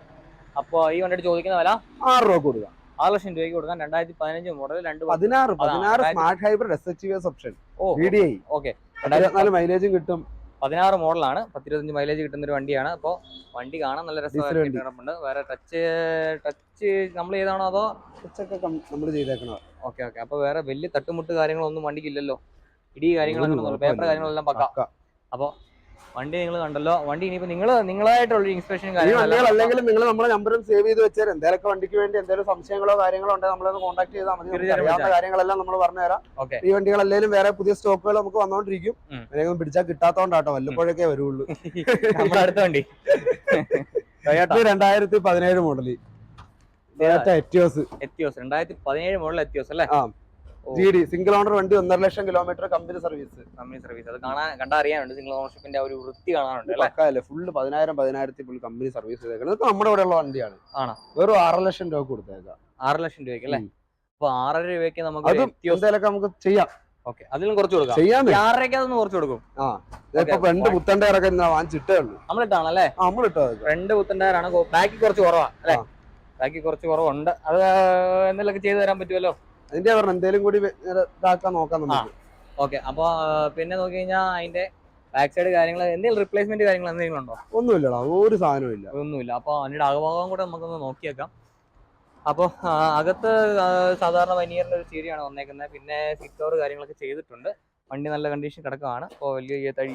അപ്പോൾ ഈ വണ്ടിയുടെ ചോദിക്കുന്ന വില? ആറ് രൂപ കൊടുക്കുക ആറ് ലക്ഷം രൂപയ്ക്ക് കൊടുക്കാൻ രണ്ടായിരത്തി പതിനഞ്ച് മോഡൽ രണ്ട് പതിനാറ് പതിനാറ് smart hybrid S H option O V D I okay. മൈലേജും കിട്ടും. പതിനാറ് മോഡലാണ്. പത്തിരുപത്തഞ്ച് മൈലേജ് കിട്ടുന്ന ഒരു വണ്ടിയാണ്. അപ്പോൾ വണ്ടി കാണാൻ നല്ല രസം രസമായിട്ട്. കിടപ്പുണ്ട് വേറെ ടച്ച് ടച്ച് നമ്മൾ ചെയ്താണോ അതോ? ടച്ചൊക്കെ നമ്മൾ ചെയ്തേക്കണം ഓക്കെ ഓക്കെ. അപ്പോൾ വേറെ വലിയ തട്ടുമുട്ട് കാര്യങ്ങളൊന്നും വണ്ടിക്ക് ഇല്ലല്ലോ ഇടി കാര്യങ്ങളൊന്നും പേപ്പർ കാര്യങ്ങളെല്ലാം പക്ക. പക്ക. വണ്ടി നിങ്ങൾ കണ്ടല്ലോ. വണ്ടി ഇനിയിപ്പോ നിങ്ങൾ നിങ്ങളായിട്ടുള്ള ഇൻസ്പെക്ഷൻ അല്ലെങ്കിലും വണ്ടികൾ നിങ്ങൾ നമ്മുടെ നമ്പറും സേവ് ചെയ്ത് വെച്ചാൽ എന്തെങ്കിലുമൊക്കെ വണ്ടിക്ക് വേണ്ടി എന്തെങ്കിലും സംശയങ്ങളോ കാര്യങ്ങളോ ഉണ്ടെങ്കിൽ നമ്മളൊന്ന് കോൺടാക്ട് ചെയ്താൽ മതി. അറിയാത്ത അറിയാവുന്ന കാര്യങ്ങളെല്ലാം നമ്മൾ പറഞ്ഞുതരാം. തരാം ഈ വണ്ടികളല്ലെങ്കിലും വേറെ പുതിയ സ്റ്റോക്കുകൾ നമുക്ക് വന്നോണ്ടിരിക്കും. അല്ലെങ്കിൽ പിടിച്ചാൽ കിട്ടാത്തോണ്ടാട്ടോ വല്ലപ്പോഴൊക്കെ വരുള്ളൂ. അടുത്ത വണ്ടി. രണ്ടായിരത്തി പതിനേഴ് മോഡൽ എറ്റിയോസ് എത്തിയോസ് രണ്ടായിരത്തി പതിനേഴ് മോഡൽ എത്തിയോസ് അല്ലേ. ജി ഡി സിംഗിൾ ഓണർ വണ്ടി ഒന്നര lakh kilometre company service company service അത് കാണാൻ കണ്ടാ അറിയാനുണ്ട്. സിംഗിൾ ഓണർഷിപ്പിന്റെ ആ ഒരു വൃത്തി കാണാനുണ്ട് അല്ലേ? ഫുള്ള് പതിനായിരം പതിനായിരത്തി ഫുൾ കമ്പനി സർവീസ് ചെയ്തേക്കുന്നത് ഇതൊക്കെ നമ്മുടെ ഇവിടെ ഉള്ള വണ്ടിയാണ്. ആണോ? വെറും ആറ് ലക്ഷം രൂപ കൊടുത്തേക്കാം. ആറ് ലക്ഷം രൂപയ്ക്ക് അല്ലേ. അപ്പൊ ആറര രൂപയ്ക്ക് നമുക്ക് എന്തെങ്കിലുമൊക്കെ നമുക്ക് ചെയ്യാം. ഓക്കെ. അതിലും കുറച്ച് കൊടുക്കാം. ചെയ്യാൻ ആറരയ്ക്ക് അതൊന്ന് കുറച്ച് കൊടുക്കും. ഇപ്പൊ ഫ്രണ്ട് പുത്തന്റെ ഇറക്കം വാങ്ങിച്ചിട്ടേ ഉള്ളൂ. നമ്മളിട്ടാണല്ലേ ആ, നമ്മൾ ഇട്ടോ അതൊക്കെ. ഫ്രണ്ട് കുത്തണ്ടാരാണ് ബാക്കി കുറച്ച് കുറവാ അല്ലേ? ബാക്കി കുറച്ച് കുറവുണ്ട്. അത് എന്തെങ്കിലുമൊക്കെ ചെയ്തു തരാൻ പറ്റുമല്ലോ? അതിന്റെ പറഞ്ഞ എന്തേലും കൂടി ഇതാക്കാൻ നോക്കാം നമുക്ക്. ഓക്കെ. അപ്പൊ പിന്നെ നോക്കി കഴിഞ്ഞാൽ അതിന്റെ ബാക്ക് സൈഡ് കാര്യങ്ങൾ എന്തെങ്കിലും റിപ്ലേസ്മെന്റ് കാര്യങ്ങൾ എന്തെങ്കിലും ഉണ്ടോ? ഒന്നുമില്ലടാ ഒരു സാധനവും ഇല്ല. ഒന്നുമില്ല. അപ്പോൾ അതിന്റെ അകഭാഗം കൂടെ നമുക്കൊന്ന് നോക്കിയേക്കാം. അപ്പോൾ അകത്ത് സാധാരണ വനിയറിന്റെ ഒരു സീരിയാണ് വന്നേക്കുന്നത് പിന്നെ സിറ്റോർ കാര്യങ്ങളൊക്കെ ചെയ്തിട്ടുണ്ട്. വണ്ടി നല്ല കണ്ടീഷൻ കിടക്കുകയാണ് അപ്പോൾ വലിയ തഴി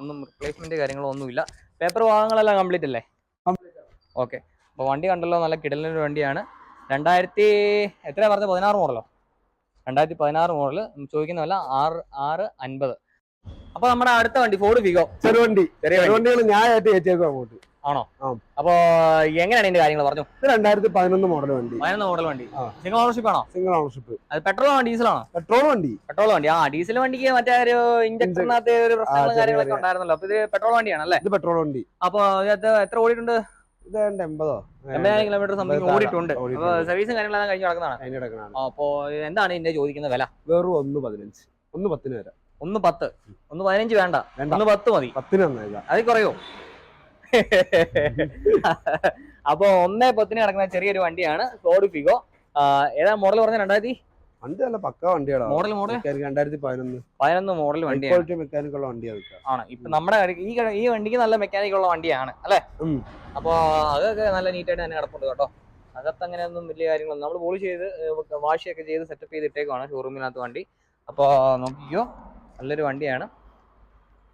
ഒന്നും റിപ്ലേസ്മെന്റ് കാര്യങ്ങളോ ഒന്നുമില്ല. പേപ്പർ ഭാഗങ്ങളെല്ലാം കംപ്ലീറ്റ് അല്ലേ? ഓക്കെ. അപ്പോൾ വണ്ടി കണ്ടല്ലോ നല്ല കിടലിന്റെ വണ്ടിയാണ്. രണ്ടായിരത്തി എത്രയാണ് പറഞ്ഞത്? പതിനാറ് മോഡലോ രണ്ടായിരത്തി പതിനാറ് മോഡൽ ചോദിക്കുന്ന വില ആറ് ആറ് അൻപത്. അപ്പൊ നമ്മുടെ അടുത്ത വണ്ടി ഫോർഡ് വിഗോ ചെറുവണ്ടി ചെറിയ വണ്ടി. ചെറുവണ്ടികൾ ഞാനായിട്ട് അങ്ങോട്ട്. ആണോ? അപ്പൊ എങ്ങനെയാണ് ഇതിന്റെ കാര്യങ്ങൾ പറഞ്ഞു? ഇത് രണ്ടായിരത്തി പതിനൊന്ന് മോഡൽ വണ്ടി. പതിനൊന്ന് മോഡൽ വണ്ടി. സിംഗിൾ ഓണർഷിപ്പ് ആണോ? സിംഗിൾ ഓണർഷിപ്പ് അത് പെട്രോൾ ആണോ ഡീസലാണോ പെട്രോൾ വണ്ടി. പെട്രോൾ വണ്ടി. ആ ഡീസൽ വണ്ടിക്ക് മറ്റേ ഒരു ഇഞ്ചക്ഷനകത്ത് ഒരു പ്രശ്നങ്ങളും കാര്യങ്ങളൊക്കെ ഉണ്ടായിരുന്നല്ലോ. അപ്പൊ ഇത് പെട്രോൾ വണ്ടിയാണ് അല്ലേ ഇത് പെട്രോൾ വണ്ടി. അപ്പൊ ഇതിനകത്ത് എത്ര ഓടിയിട്ടുണ്ട്? ഇത് ഏതാണ്ട് എൺപതോ? എൺപതിനായിരം കിലോമീറ്റർ സംതിങ് താഴെ ഓടിയിട്ടുണ്ട്. ഓടിയിട്ടുണ്ട്. അപ്പൊ സർവീസും കാര്യങ്ങളെല്ലാം കഴിഞ്ഞ് നടക്കുന്നതാണ്. അതിന്റെ ഇടക്കണാണ് അപ്പോ എന്താണ് ഇതിന്റെ ചോദിക്കുന്ന വില? വെറും ഒന്ന് പതിനഞ്ച്. ഒന്ന് പത്തിന് വരാം. ഒന്ന് പത്ത്. ഒന്ന് പതിനഞ്ച് വേണ്ട. ഒന്ന് പത്ത് മതി. പത്തിന് അത് കുറയോ. അപ്പൊ ഒന്നേ പത്തിന് കിടക്കുന്ന ചെറിയൊരു വണ്ടിയാണ് ഫോർഡ് ഫിഗോ ഏതാ മോഡൽ പറഞ്ഞ രണ്ടായിരത്തി? വണ്ടി നല്ല പക്ക വണ്ടിയാണ് മോഡൽ മോഡൽ രണ്ടായിരത്തി പതിനൊന്ന്. പതിനൊന്ന് മോഡൽ വണ്ടിയാണ്. ക്വാളിറ്റി മെക്കാനിക് ഉള്ള വണ്ടിയാണ് ആണ്. ഇപ്പൊ നമ്മുടെ ഈ ഈ വണ്ടിക്ക് നല്ല മെക്കാനിക് ഉള്ള വണ്ടിയാണ് അല്ലെ. അപ്പൊ അതൊക്കെ നല്ല നീറ്റായിട്ട് തന്നെ കിടപ്പുണ്ട് കേട്ടോ. അകത്ത് അങ്ങനെയൊന്നും വലിയ കാര്യങ്ങളൊന്നും നമ്മൾ പോളിഷ് ചെയ്ത് വാഷൊക്കെ ചെയ്ത് സെറ്റപ്പ് ചെയ്ത് ഇട്ടേക്കുവാണ് ഷോറൂമിനകത്ത് വണ്ടി. അപ്പോൾ നോക്കിക്കോ നല്ലൊരു വണ്ടിയാണ്.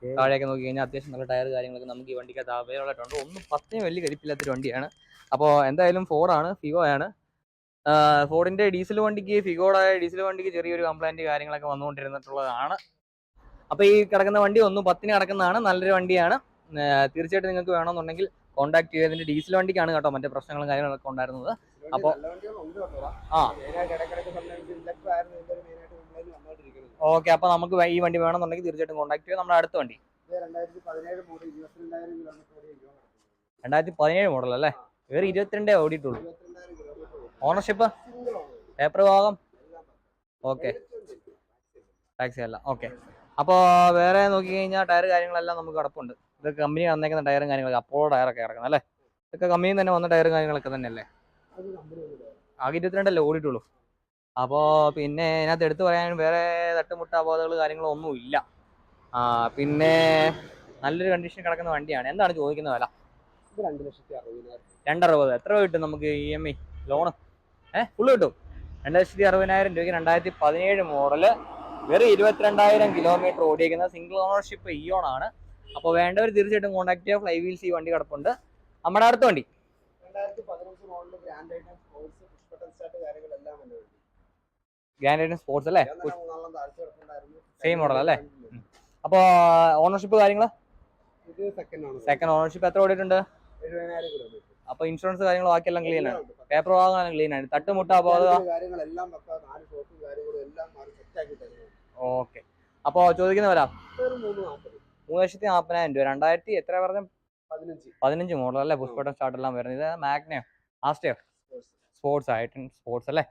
താഴെയൊക്കെ നോക്കി കഴിഞ്ഞാൽ അത്യാവശ്യം നല്ല ടയർ കാര്യങ്ങളൊക്കെ നമുക്ക് ഈ വണ്ടിക്കകത്ത് അവൈലബിൾ ആയിട്ടുണ്ട്. ഒന്നും പത്തിനും വലിയ കരിപ്പില്ലാത്തൊരു വണ്ടിയാണ്. അപ്പോൾ എന്തായാലും ഫോറാണ് ഫിഗോ ആണ്. ഫോർഡിന്റെ ഡീസൽ വണ്ടിക്ക് ഫിഗോഡായ ഡീസൽ വണ്ടിക്ക് ചെറിയൊരു കംപ്ലൈന്റ് കാര്യങ്ങളൊക്കെ വന്നുകൊണ്ടിരുന്നിട്ടുള്ളതാണ്. അപ്പോൾ ഈ കിടക്കുന്ന വണ്ടി ഒന്ന് പത്തിന് കിടക്കുന്നതാണ് നല്ലൊരു വണ്ടിയാണ്. തീർച്ചയായിട്ടും നിങ്ങൾക്ക് വേണമെന്നുണ്ടെങ്കിൽ കോൺടാക്ട് ചെയ്യുക. ഇതിന്റെ ഡീസൽ വണ്ടിക്കാണ് കേട്ടോ മറ്റേ പ്രശ്നങ്ങളും കാര്യങ്ങളൊക്കെ ഉണ്ടായിരുന്നത്. അപ്പൊ- കേട്ടോ ആ. ഓക്കെ അപ്പൊ നമുക്ക് ഈ വണ്ടി വേണമെന്നുണ്ടെങ്കിൽ തീർച്ചയായിട്ടും കോൺടാക്ട് ചെയ്യുക. നമ്മുടെ അടുത്ത വണ്ടി. രണ്ടായിരത്തി പതിനേഴ് മോഡൽ അല്ലേ? വേറെ ഇരുപത്തിരണ്ടേ ഓടിയിട്ടുള്ളൂ. ഓണർഷിപ്പ് പേപ്പർ ഭാഗം ഓക്കെ ടാക്സി അല്ല. ഓക്കെ അപ്പോൾ വേറെ നോക്കി കഴിഞ്ഞാൽ ടയർ കാര്യങ്ങളെല്ലാം നമുക്ക് കിടപ്പുണ്ട്. ഇത് കമ്പനി വന്നേക്കുന്ന ടയറും കാര്യങ്ങളൊക്കെ അപ്പോൾ ടയറൊക്കെ ഇറക്കുന്നത് അല്ലേ? ഇതൊക്കെ കമ്പനിയിൽ തന്നെ വന്ന ടയറും കാര്യങ്ങളൊക്കെ തന്നെയല്ലേ? ആകെ ഇരുപത്തിരണ്ടല്ലേ ഓടിയിട്ടുള്ളൂ. അപ്പോൾ പിന്നെ ഇതിനകത്ത് എടുത്തു പറയാൻ വേറെ തട്ടുമുട്ട അപകടങ്ങൾ കാര്യങ്ങളോ ഒന്നും ഇല്ല. ആ, പിന്നെ നല്ലൊരു കണ്ടീഷൻ കിടക്കുന്ന വണ്ടിയാണ്. എന്താണ് ചോദിക്കുന്നത് വില? രണ്ടറുപത്. എത്ര കിട്ടും നമുക്ക് ഇ എം ഐ ലോണ് ഏഹ് ഫുള്ള് കിട്ടും. രണ്ട് ലക്ഷത്തി അറുപതിനായിരം രൂപയ്ക്ക് രണ്ടായിരത്തി പതിനേഴ് മോഡൽ വെറും ഇരുപത്തിരണ്ടായിരം കിലോമീറ്റർ ഓടിയിരിക്കുന്ന സിംഗിൾ ഓണർഷിപ്പ് ഇയോൺ ആണ്. അപ്പോൾ വേണ്ടവർ തീർച്ചയായിട്ടും കോൺടാക്ട് ചെയ്യുക ഫ്ലൈ വീൽസ് ഈ വണ്ടി കിടപ്പുണ്ട്. നമ്മുടെ അടുത്ത വണ്ടി. മോഡൽ ഗ്രാൻഡ് ഐറ്റം സ്പോർട്സ് പുഷ്പട്ടൻ സ്റ്റാർട്ട് കാര്യങ്ങളെല്ലാം എന്റെ ഉണ്ട് ഗ്രാൻഡ് സ്പോർട്സ് അല്ലേ? സെയിം model അല്ലേ? അപ്പോ ഓണർഷിപ്പ് കാര്യങ്ങൾ ഇത് സെക്കൻഡ് ആണ് സെക്കൻഡ് ഓണർഷിപ്പ് എത്ര ഓടിയിട്ടുണ്ട്? അപ്പോൾ ഇൻഷുറൻസ് കാര്യങ്ങൾ ബാക്കിയെല്ലാം ക്ലീൻ ആണ്. പേപ്പർ ഭാഗം ക്ലീൻ ആണ്. തട്ടുമുട്ട അപകട ഓക്കെ. അപ്പോൾ ചോദിക്കുന്ന വരാം മൂന്ന് ലക്ഷത്തി നാൽപ്പതിനായിരം രൂപ. രണ്ടായിരത്തി എത്ര പറഞ്ഞ? പതിനഞ്ച്. മോഡൽ അല്ലേ? പുഷ്പട്ടം സ്റ്റാർട്ട് എല്ലാം വരുന്നത്. ഇത് മാഗ്നയോ ആസ്റ്റയോ സ്പോർട്സ് ആയിട്ട്. സ്പോർട്സ് അല്ലേ?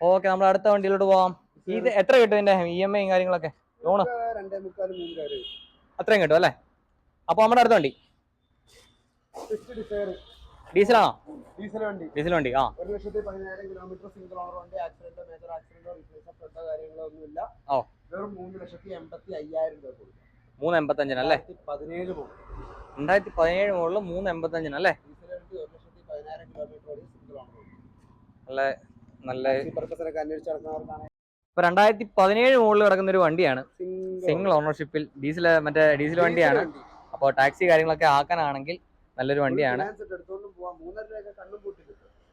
ഓക്കെ നമ്മൾ അടുത്ത വണ്ടിയിലോട്ട് പോവാം. ഇത് എത്ര കിട്ടും ഇതിന്റെ? ഇ എം ഐ കാര്യങ്ങളൊക്കെ? ലോണ് അത്രയും കിട്ടും അല്ലേ? അപ്പൊ നമ്മുടെ അടുത്ത വണ്ടി. ഡീസലാണോ? ഡീസൽ വണ്ടി. ഡീസൽ വണ്ടി ആ. ഒരു ലക്ഷത്തി പതിനായിരം കിലോമീറ്റർ സിംഗിൾ ഓണർ വണ്ടി ആക്സിഡന്റോ മേജർ ആക്സിഡന്റോ റിപ്ലേസോ ഫ്ലഡോ കാര്യങ്ങളോ ഒന്നുമില്ല ഓ. വെറും മൂന്ന് ലക്ഷത്തി എൺപത്തി അയ്യായിരം രൂപ കൊടുക്കും മൂന്ന് എൺപത്തഞ്ചിന് അല്ലേ? പതിനേഴ് രണ്ടായിരത്തി പതിനേഴ് മോഡൽ മൂന്ന് എൺപത്തഞ്ചിന് അല്ലേ? നല്ല ഇപ്പൊ രണ്ടായിരത്തി പതിനേഴ് മോഡൽ കിടക്കുന്ന ഒരു വണ്ടിയാണ്. സിംഗിൾ സിംഗിൾ ഓണർഷിപ്പിൽ ഡീസൽ മറ്റേ ഡീസൽ വണ്ടിയാണ്. അപ്പോൾ ടാക്സി കാര്യങ്ങളൊക്കെ ആക്കാനാണെങ്കിൽ നല്ലൊരു വണ്ടിയാണ്.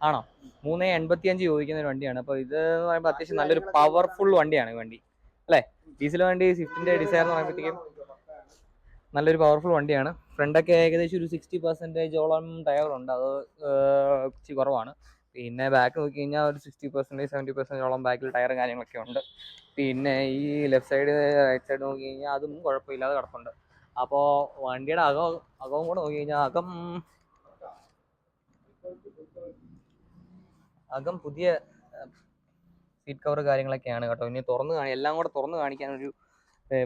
ആണോ? മൂന്ന് എൺപത്തി അഞ്ച് ചോദിക്കുന്ന ഒരു വണ്ടിയാണ്. അപ്പൊ ഇത് എന്ന് പറയുമ്പോൾ അത്യാവശ്യം നല്ലൊരു പവർഫുൾ വണ്ടിയാണ് ഈ വണ്ടി. അല്ലേ? ഡീസൽ വണ്ടി സ്വിഫ്റ്റിന്റെ ഡിസൈർ എന്ന് പറയുമ്പോഴത്തേക്കും നല്ലൊരു പവർഫുൾ വണ്ടിയാണ്. ഫ്രണ്ടൊക്കെ ഏകദേശം ഒരു സിക്സ്റ്റി പെർസെന്റേജോളം ടയർ ഉണ്ട്. അത് ഇച്ചിരി കുറവാണ്. പിന്നെ ബാക്ക് നോക്കി കഴിഞ്ഞാൽ ഒരു സിക്സ്റ്റി പെർസെന്റേജ് സെവന്റി പെർസെന്റേജോളം ബാക്കിൽ ടയറും കാര്യങ്ങളൊക്കെ ഉണ്ട്. പിന്നെ ഈ ലെഫ്റ്റ് സൈഡ് റൈറ്റ് സൈഡ് നോക്കി കഴിഞ്ഞാൽ അതും കുഴപ്പമില്ലാതെ കിടപ്പുണ്ട്. അപ്പോൾ വണ്ടിയുടെ അകം അകവും കൂടെ നോക്കി കഴിഞ്ഞാൽ അകം അകം പുതിയ സീറ്റ് കവർ കാര്യങ്ങളൊക്കെയാണ് കേട്ടോ. ഇനി തുറന്ന് കാണി എല്ലാം കൂടെ തുറന്ന് കാണിക്കാൻ ഒരു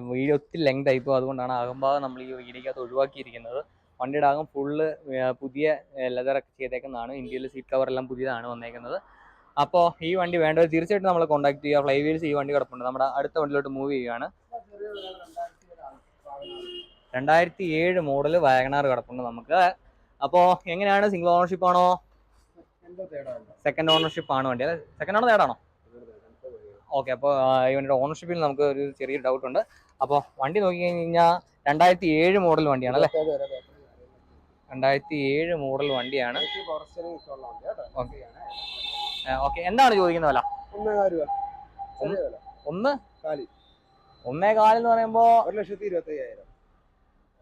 വീഡിയോ ഒത്തിരി ലെങ്ത് ആയിപ്പോൾ അതുകൊണ്ടാണ് അകംഭാഗം നമ്മൾ ഈ വീഡിയോക്കകത്ത് ഒഴിവാക്കിയിരിക്കുന്നത്. വണ്ടിയുടെ അകം ഫുള്ള് പുതിയ ലെതറൊക്കെ ചെയ്തേക്കുന്നതാണ്. ഇന്ത്യയിലെ സീറ്റ് കവർ എല്ലാം പുതിയതാണ് വന്നേക്കുന്നത്. അപ്പോൾ ഈ വണ്ടി വേണ്ടവർ തീർച്ചയായിട്ടും നമ്മളെ കോൺടാക്ട് ചെയ്യുക. ഫ്ലൈ വീൽസ് ഈ വണ്ടി കിടപ്പുണ്ട്. നമ്മുടെ അടുത്ത വണ്ടിയിലോട്ട് മൂവ് ചെയ്യുകയാണ്. രണ്ടായിരത്തി ഏഴ് മോഡൽ വാഗണാർ കിടപ്പുണ്ട് നമുക്ക്. അപ്പോൾ എങ്ങനെയാണ് സിംഗിൾ ഓണർഷിപ്പ് ആണോ? സെക്കൻഡ് ഓണർഷിപ്പ് ആണ് വണ്ടി. അല്ലെ സെക്കൻഡ് ആണോ തേർഡ് ആണോ ഓക്കെ അപ്പോൾ ഇവന്റെ ഓണർഷിപ്പിൽ നമുക്ക് ഒരു ചെറിയ ഡൗട്ട് ഉണ്ട്. അപ്പോൾ വണ്ടി നോക്കി കഴിഞ്ഞാൽ രണ്ടായിരത്തി ഏഴ് മോഡൽ വണ്ടിയാണ് അല്ലേ? രണ്ടായിരത്തി ഏഴ് മോഡൽ വണ്ടിയാണ്. ഓക്കെ എന്താണ് ചോദിക്കുന്ന വില? ഒന്നേകാൽ രൂപ. ഒന്ന് ഒന്നേ. എന്ന് കാലി. കാലെന്ന് പറയുമ്പോൾ ഒരു ലക്ഷത്തി ഇരുപത്തി അയ്യായിരം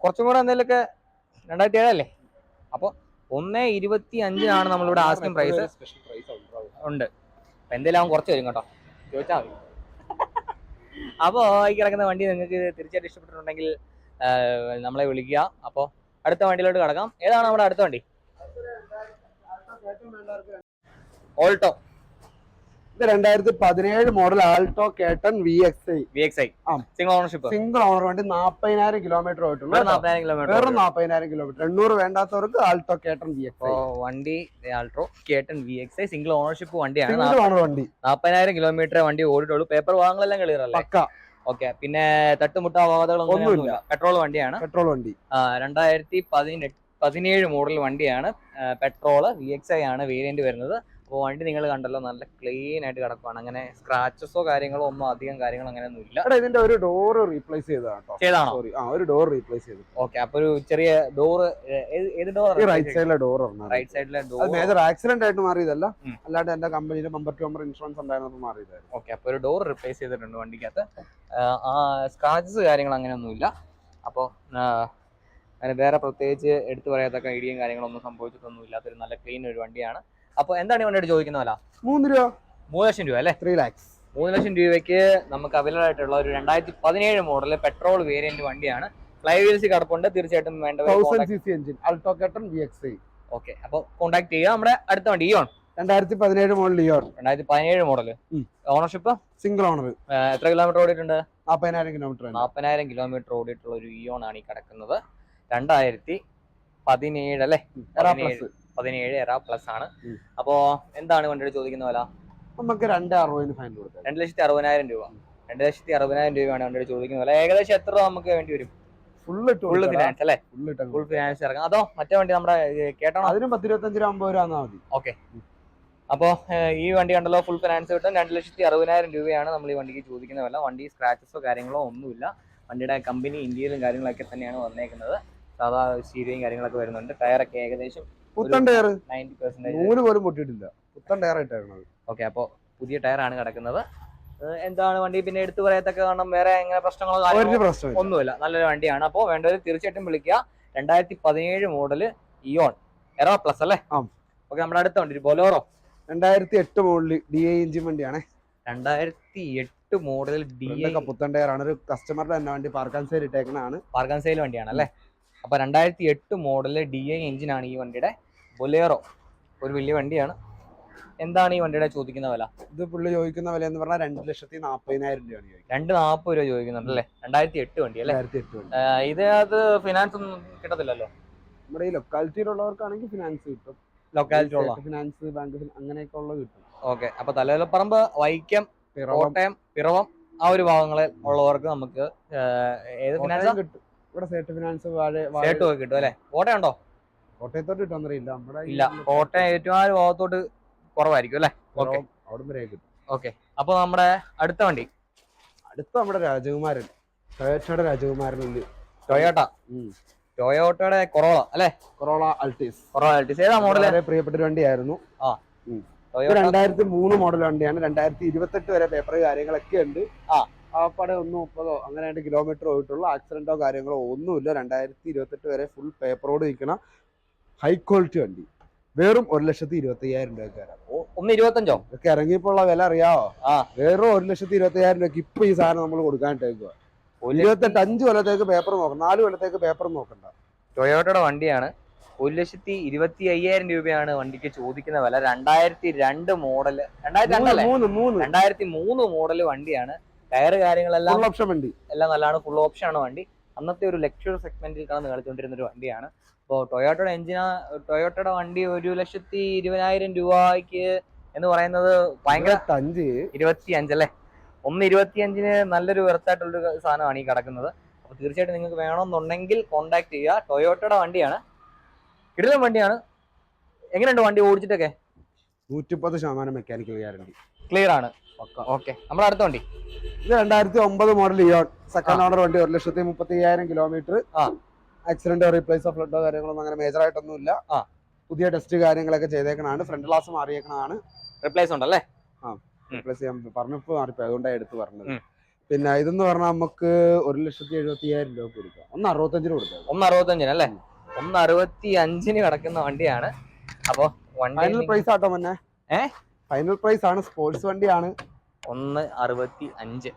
കുറച്ചും കൂടെ എന്തെങ്കിലുമൊക്കെ രണ്ടായിരത്തി ഏഴല്ലേ അപ്പോൾ ഒന്നേ ഇരുപത്തി അഞ്ചിനാണ് നമ്മളിവിടെ ആസ്കിംഗ് പ്രൈസ് ഉണ്ട്? അപ്പം എന്തെങ്കിലും അവൻ കുറച്ച് വരും കേട്ടോ. ചോദിച്ചാൽ മതി. [laughs] അപ്പോൾ ഈ കിടക്കുന്ന വണ്ടി നിങ്ങൾക്ക് തീർച്ചയായിട്ടും ഇഷ്ടപ്പെട്ടിട്ടുണ്ടെങ്കിൽ നമ്മളെ വിളിക്കുക. അപ്പോൾ അടുത്ത വണ്ടിയിലോട്ട് കിടക്കാം. ഏതാണ് നമ്മുടെ അടുത്ത വണ്ടി? ഓൾട്ടോ. ഇത് രണ്ടായിരത്തി പതിനേഴ് model Alto K ten V X I V X I single ownership single owner വേണ്ടി നാപ്പതിനായിരം കിലോമീറ്റർ ആയിട്ടുള്ളൂ കേട്ടോ. നാൽപ്പതിനായിരം കിലോമീറ്റർ വെറും നാപ്പതിനായിരം കിലോമീറ്റർ എണ്ണൂറ് വേണ്ടാത്തവർക്ക് Alto K ten V X വണ്ടി Alto K ten V X I single ownership വണ്ടിയാണ്. സിംഗിൾ ഓണർ വണ്ടി. നാൽപ്പതിനായിരം കിലോമീറ്റർ വണ്ടി ഓടിട്ടുള്ളൂ പേപ്പർ വാങ്ങലെല്ലാം ക്ലിയർ അല്ലേ? പക്ക. ഓക്കെ പിന്നെ തട്ടുമുട്ട അപകടങ്ങളൊന്നും ഇല്ല പെട്രോൾ വണ്ടിയാണ്. പെട്രോൾ വണ്ടി. ആ, രണ്ടായിരത്തി പതിനെട്ട് പതിനേഴ് മോഡൽ വണ്ടിയാണ്. പെട്രോൾ വി എക്സ് ഐ ആണ് വേരിയന്റ് വരുന്നത്. അപ്പോൾ വണ്ടി നിങ്ങൾ കണ്ടല്ലോ നല്ല ക്ലീൻ ആയിട്ട് കിടക്കുവാണ്. അങ്ങനെ സ്ക്രാച്ചസോ കാര്യങ്ങളോ ഒന്നും അധികം കാര്യങ്ങളോ അങ്ങനെയൊന്നും ഇല്ല. ഇതിന്റെ ഒരു ഡോർ റീപ്ലേസ് ചെയ്താണോ? സോറി ആ ഒരു ഡോർ റീപ്ലേസ് ചെയ്തു. ഓക്കെ അപ്പൊ ഒരു ചെറിയ ഡോർ ഏത് ഡോർ റൈറ്റ് സൈഡിലെ ഡോർ റൈറ്റ് സൈഡിലെ ഡോർ മേജർ ആക്സിഡന്റ് ആയിട്ട് മാറിയതല്ല. അല്ലാണ്ട് എന്റെ കമ്പനിയുടെ മെമ്പർ ടു മെമ്പർ ഇൻഷുറൻസ് ഉണ്ടായിരുന്നപ്പോൾ മാറിയതായിരുന്നു. ഓക്കെ അപ്പൊ ഒരു ഡോർ റിപ്ലേസ് ചെയ്തിട്ടുണ്ട് വണ്ടിക്കകത്ത്. ആ സ്ക്രാച്ചസ് കാര്യങ്ങൾ അങ്ങനെയൊന്നുമില്ല അപ്പോൾ അങ്ങനെ വേറെ പ്രത്യേകിച്ച് എടുത്തു പറയാത്തക്ക ഐഡിയയും കാര്യങ്ങളൊന്നും സംഭവിച്ചിട്ടൊന്നും ഇല്ലാത്തൊരു നല്ല ക്ലീൻ ഒരു വണ്ടിയാണ്. അപ്പൊ എന്താണ് ചോദിക്കുന്നത് ചോദിക്കുന്ന വില? മൂന്ന് രൂപ. മൂന്ന് ലക്ഷം രൂപ അല്ലേ? ത്രീ ലാക്സ് മൂന്ന് ലക്ഷം രൂപയ്ക്ക് നമുക്ക് അവൈലബിൾ ആയിട്ടുള്ള ഒരു രണ്ടായിരത്തി പതിനേഴ് മോഡൽ പെട്രോൾ വേരിയന്റ് വണ്ടിയാണ്. ഫ്ലൈ വീൽസ് കിടപ്പുണ്ട്. തീർച്ചയായിട്ടും വേണ്ട ഓക്കെ അപ്പൊ കോൺടാക്ട് ചെയ്യുക. നമ്മുടെ അടുത്ത വണ്ടി ഇയോൺ രണ്ടായിരത്തി പതിനേഴ് മോഡൽ ഇയോൺ രണ്ടായിരത്തി പതിനേഴ് മോഡൽ ഓണർഷിപ്പ് സിംഗിൾ ഓണർ എത്ര കിലോമീറ്റർ ഓടിയിട്ടുണ്ട്? നാൽപ്പതിനായിരം കിലോമീറ്റർ നാൽപ്പതിനായിരം കിലോമീറ്റർ ഓടിയിട്ടുള്ള ഒരു ഇയോൺ ആണ് ഈ കിടക്കുന്നത്. രണ്ടായിരത്തി പതിനേഴ്. അല്ലേ പതിനേഴ് എറ പ്ലസ് ആണ്. അപ്പോ എന്താണ് വണ്ടിയുടെ ചോദിക്കുന്ന വില? നമുക്ക് രണ്ട് അറുപതിന് ഫൈൻ കൊടുക്കാം. രണ്ട് ലക്ഷത്തി അറുപതിനായിരം രൂപ. രണ്ട് ലക്ഷത്തി അറുപതിനായിരം രൂപയാണ് വണ്ടിയുടെ ചോദിക്കുന്നത് വില. ഏകദേശം എത്ര രൂപ നമുക്ക് വേണ്ടി വരും? ഫുള്ള് ഫിനാൻസ് അല്ലേ? ഫുൾ ഫിനാൻസ് ഇറങ്ങാം അതോ മറ്റേ വണ്ടി നമ്മുടെ കേട്ടോ അതിനും പത്തിരുപത്തഞ്ച് രൂപ അമ്പത് രൂപ മതി. ഓക്കെ അപ്പോ ഈ വണ്ടി കണ്ടല്ലോ ഫുൾ ഫിനാൻസ് കിട്ടും. രണ്ട് ലക്ഷത്തി അറുപതിനായിരം രൂപയാണ് നമ്മൾ ഈ വണ്ടിക്ക് ചോദിക്കുന്ന വില. വണ്ടി സ്ക്രാച്ചസോ കാര്യങ്ങളോ ഒന്നുമില്ല. വണ്ടിയുടെ കമ്പനി ഇന്ത്യയിലും കാര്യങ്ങളൊക്കെ തന്നെയാണ് വന്നേക്കുന്നത്. സാധാ സ്റ്റീരിയും കാര്യങ്ങളൊക്കെ വരുന്നുണ്ട്. ടയറൊക്കെ ഏകദേശം പുത്തൻ ടയർ നൂൽ പോലും പൊട്ടിയിട്ടില്ല. പുത്തൻ ടയർ ഇട്ടേക്കണത് ഓക്കെ അപ്പോൾ പുതിയ ടയറാണ് കിടക്കുന്നത്. എന്താണ് വണ്ടി പിന്നെ എടുത്തു പറയത്തക്ക കാരണം വേറെ എങ്ങനെ പ്രശ്നങ്ങളോ ഒന്നുമില്ല. നല്ലൊരു വണ്ടിയാണ്. അപ്പോൾ വേണ്ടവർ തീർച്ചയായിട്ടും വിളിക്കുക. രണ്ടായിരത്തി പതിനേഴ് മോഡൽ ഇയോൺ എറോ പ്ലസ് അല്ലേ. ഓക്കെ നമ്മുടെ അടുത്ത വണ്ടി ബൊലോറോ രണ്ടായിരത്തി എട്ട് മോഡൽ ഡി ഐ എഞ്ചിൻ വണ്ടിയാണ്. രണ്ടായിരത്തി എട്ട് മോഡൽ ഡി പുത്തൻ ടയർ ആണ് ഒരു കസ്റ്റമറുടെ തന്നെ വണ്ടി പാർക്കാൻ സൈഡ് ഇട്ടേക്കണാണ് പാർഗൻസൈൽ വണ്ടിയാണ് അല്ലേ? അപ്പൊ രണ്ടായിരത്തി എട്ട് മോഡൽ ഡി ഐ എഞ്ചിനാണ് ഈ വണ്ടിയുടെ ബൊലേറോ ഒരു വലിയ വണ്ടിയാണ്. എന്താണ് ഈ വണ്ടിയുടെ ചോദിക്കുന്ന വില? ഇത് പുള്ളി ചോദിക്കുന്ന വില എന്ന് പറഞ്ഞാൽ രണ്ട് ലക്ഷത്തി നാൽപ്പതിനായിരം രൂപയാണ് രണ്ട് നാൽപ്പത് രൂപ ചോദിക്കുന്നുണ്ട് അല്ലേ? രണ്ടായിരത്തി എട്ട് വണ്ടി. അല്ലേ ഇത് അത് ഫിനാൻസ് ഒന്നും കിട്ടത്തില്ലല്ലോ? നമ്മുടെ ഈ ലൊക്കാലിറ്റിയിലുള്ളവർക്കാണെങ്കിൽ ഫിനാൻസ് കിട്ടും. ലൊക്കാലിറ്റി ഉള്ള. ഫിനാൻസ് ബാങ്ക് അങ്ങനെയൊക്കെ ഉള്ളത് കിട്ടും. ഓക്കെ. അപ്പൊ തലയിലപ്പറമ്പ് വൈക്കം കോട്ടയം പിറവം ആ ഒരു ഭാഗങ്ങളിൽ ഉള്ളവർക്ക് നമുക്ക് ഏത് ഫിനാൻസ് കിട്ടും. ഇവിടെ സേട്ട് ഫിനാൻസ് സേട്ടും ഒക്കെ കിട്ടും അല്ലേ? കോട്ടയുണ്ടോ കോട്ടയത്തോട്ട് കിട്ടുമെന്നറിയില്ല നമ്മുടെ ഇല്ല. കോട്ടയം ഏറ്റവും ആ ഭാഗത്തോട്ട് കുറവായിരിക്കും അല്ലേ? ഓക്കെ അവിടെ വരെ കിട്ടും. ഓക്കെ അപ്പൊ നമ്മുടെ അടുത്ത വണ്ടി. അടുത്ത നമ്മുടെ രാജകുമാരൻ. ടൊയോട്ടയുടെ രാജകുമാരനുണ്ട് ടൊയോട്ട. ടൊയോട്ടയുടെ കൊറോള അല്ലെ? കൊറോള അൾട്ടീസ് കൊറോള അൾട്ടീസ് ഏതാ മോഡൽ പ്രിയപ്പെട്ട വണ്ടിയായിരുന്നു. ആ. രണ്ടായിരത്തി മൂന്ന് മോഡൽ വണ്ടിയാണ്. രണ്ടായിരത്തി ഇരുപത്തെട്ട് വരെ പേപ്പർ കാര്യങ്ങളൊക്കെ ഉണ്ട്. ആ. ആപ്പാടെ ഒന്ന് മുപ്പതോ അങ്ങനെ രണ്ട് കിലോമീറ്റർ പോയിട്ടുള്ളൂ ആക്സിഡന്റോ കാര്യങ്ങളോ ഒന്നുമില്ല. രണ്ടായിരത്തി ഇരുപത്തെട്ട് വരെ ഫുൾ പേപ്പറോട് നിൽക്കുന്ന ഹൈ ക്വാളിറ്റി വണ്ടി. വെറും ഒരു ലക്ഷത്തി ഇരുപത്തി അയ്യായിരം രൂപക്കാരാണ് ഒന്ന് ഇരുപത്തഞ്ചോ? ഇതൊക്കെ ഇറങ്ങിയപ്പോൾ ഉള്ള വില അറിയാവോ? ആ. വെറും ഒരു ലക്ഷത്തി ഇരുപത്തി അയ്യായിരം രൂപയ്ക്ക് ഇപ്പൊ ഈ സാധനം നമ്മൾ കൊടുക്കാനിട്ടേക്കുക ഇരുപത്തെട്ട് അഞ്ച് കൊല്ലത്തേക്ക് പേപ്പർ നോക്കണം. നാല് കൊല്ലത്തേക്ക് പേപ്പർ നോക്കണ്ട. ടൊയോട്ടയുടെ വണ്ടിയാണ്. ഒരു ലക്ഷത്തി ഇരുപത്തി അയ്യായിരം രൂപയാണ് വണ്ടിക്ക് ചോദിക്കുന്ന വില. രണ്ടായിരത്തി രണ്ട് മോഡൽ രണ്ടായിരത്തി രണ്ടല്ലേ? രണ്ടായിരത്തി മൂന്ന് മോഡൽ വണ്ടിയാണ്. ടയർ കാര്യങ്ങളെല്ലാം ഫുൾ ഓപ്ഷൻ വണ്ടി. എല്ലാം നല്ലതാണ്. ഫുൾ ഓപ്ഷൻ ആണ് വണ്ടി. അന്നത്തെ ഒരു ലക്ഷറി സെഗ്മെന്റിൽ കടന്ന് കളിച്ചുകൊണ്ടിരുന്ന ഒരു വണ്ടിയാണ്. അപ്പോൾ ടൊയോട്ടയുടെ എഞ്ചിന ടൊയോട്ടയുടെ വണ്ടി ഒരു ലക്ഷത്തി ഇരുപതിനായിരം രൂപയ്ക്ക് എന്ന് പറയുന്നത് ഭയങ്കര അഞ്ച് ഇരുപത്തി അഞ്ചല്ലേ ഒന്ന് ഇരുപത്തി അഞ്ചിന് നല്ലൊരു വെറുത്തായിട്ടുള്ളൊരു സാധനമാണ് ഈ കിടക്കുന്നത്. അപ്പോൾ തീർച്ചയായിട്ടും നിങ്ങൾക്ക് വേണമെന്നുണ്ടെങ്കിൽ കോൺടാക്ട് ചെയ്യുക. ടൊയോട്ടയുടെ വണ്ടിയാണ്. കിടിലൻ വണ്ടിയാണ്. എങ്ങനെയുണ്ട് വണ്ടി ഓടിച്ചിട്ടൊക്കെ? നൂറ്റിപ്പത് ശതമാനം മെക്കാനിക്കൽ ഗ്യാരണ്ടി ക്ലിയർ ആണ്. ഓക്കെ. നമ്മുടെ അടുത്ത വണ്ടി. ഇത് രണ്ടായിരത്തി ഒമ്പത് മോഡൽ ഇയോൺ സെക്കൻഡ് ഓണർ വണ്ടി ഒരു ലക്ഷത്തി മുപ്പത്തി അയ്യായിരം കിലോമീറ്റർ ആ. ആക്സിഡന്റോ റീപ്ലേസോ ഫ്ലഡോ കാര്യങ്ങളൊന്നും അങ്ങനെ മേജർ ആയിട്ടൊന്നും ഇല്ല ആ. പുതിയ ടെസ്റ്റ് കാര്യങ്ങളൊക്കെ ചെയ്തേക്കണാണ് ഫ്രണ്ട് ഗ്ലാസ് മാറിയേക്കണതാണ്. റിപ്ലേസ് ഉണ്ടല്ലേ? റിപ്ലേസ് ചെയ്യാൻ പറഞ്ഞപ്പോൾ മാറിപ്പോ അതുകൊണ്ടാണ് എടുത്ത് പറഞ്ഞത്. പിന്നെ ഇതെന്ന് പറഞ്ഞാൽ നമുക്ക് ഒരു ലക്ഷത്തി എഴുപത്തി അയ്യായിരം രൂപ കൊടുക്കാം. ഒന്ന് അറുപത്തഞ്ചിന് കൊടുക്കാം ഒന്ന് അറുപത്തഞ്ചിന് അല്ലേ? ഒന്ന് അറുപത്തി അഞ്ചിന് കിടക്കുന്ന വണ്ടിയാണ്. അപ്പോ ഫൈനൽ പ്രൈസ് ആട്ടോ മന്നെ ഏഹ് ഫൈനൽ പ്രൈസ് ആണ്. സ്പോർട്സ് വണ്ടിയാണ്. ഒന്ന് അറുപത്തി അഞ്ച്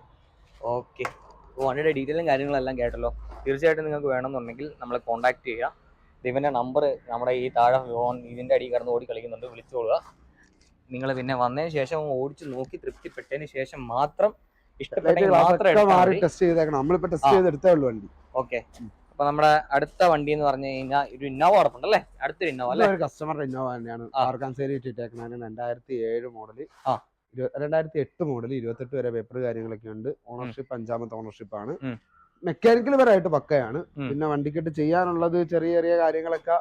ഓക്കെ അപ്പോൾ വണ്ടിയുടെ ഡീറ്റെയിലും കാര്യങ്ങളെല്ലാം കേട്ടല്ലോ. തീർച്ചയായിട്ടും നിങ്ങൾക്ക് വേണമെന്നുണ്ടെങ്കിൽ നമ്മളെ കോൺടാക്ട് ചെയ്യുക. ഇവന്റെ നമ്പർ നമ്മുടെ ഈ താഴെ ഫോൺ ഇതിന്റെ അടിയിൽ കിടന്ന് ഓടി കളിക്കുന്നുണ്ട്. വിളിച്ചോളുക നിങ്ങൾ പിന്നെ വന്നതിന് ശേഷം ഓടിച്ച് നോക്കി തൃപ്തിപ്പെട്ടതിന് ശേഷം മാത്രം ഓക്കെ അപ്പൊ നമ്മുടെ അടുത്ത വണ്ടി എന്ന് പറഞ്ഞു കഴിഞ്ഞാൽ ഒരു ഇന്നോവ കിടപ്പുണ്ടല്ലേ അടുത്തൊരു ഇന്നോവ അല്ലേ? ഒരു കസ്റ്റമറുടെ ഇന്നോവ തന്നെയാണ്. ആർക്കാൻസേരി രണ്ടായിരത്തി ഏഴ് മോഡൽ ആ. രണ്ടായിരത്തി എട്ട് മോഡൽ ഇരുപത്തെട്ട് വരെ പേപ്പർ കാര്യങ്ങളൊക്കെ ഉണ്ട്. ഓണർഷിപ്പ് അഞ്ചാമത്തെ ഓണർഷിപ്പ് ആണ്. മെക്കാനിക്കൽ പരമായിട്ട് പക്കയാണ്. പിന്നെ വണ്ടിക്കെട്ട് ചെയ്യാനുള്ളത് ചെറിയ ചെറിയ കാര്യങ്ങളൊക്കെ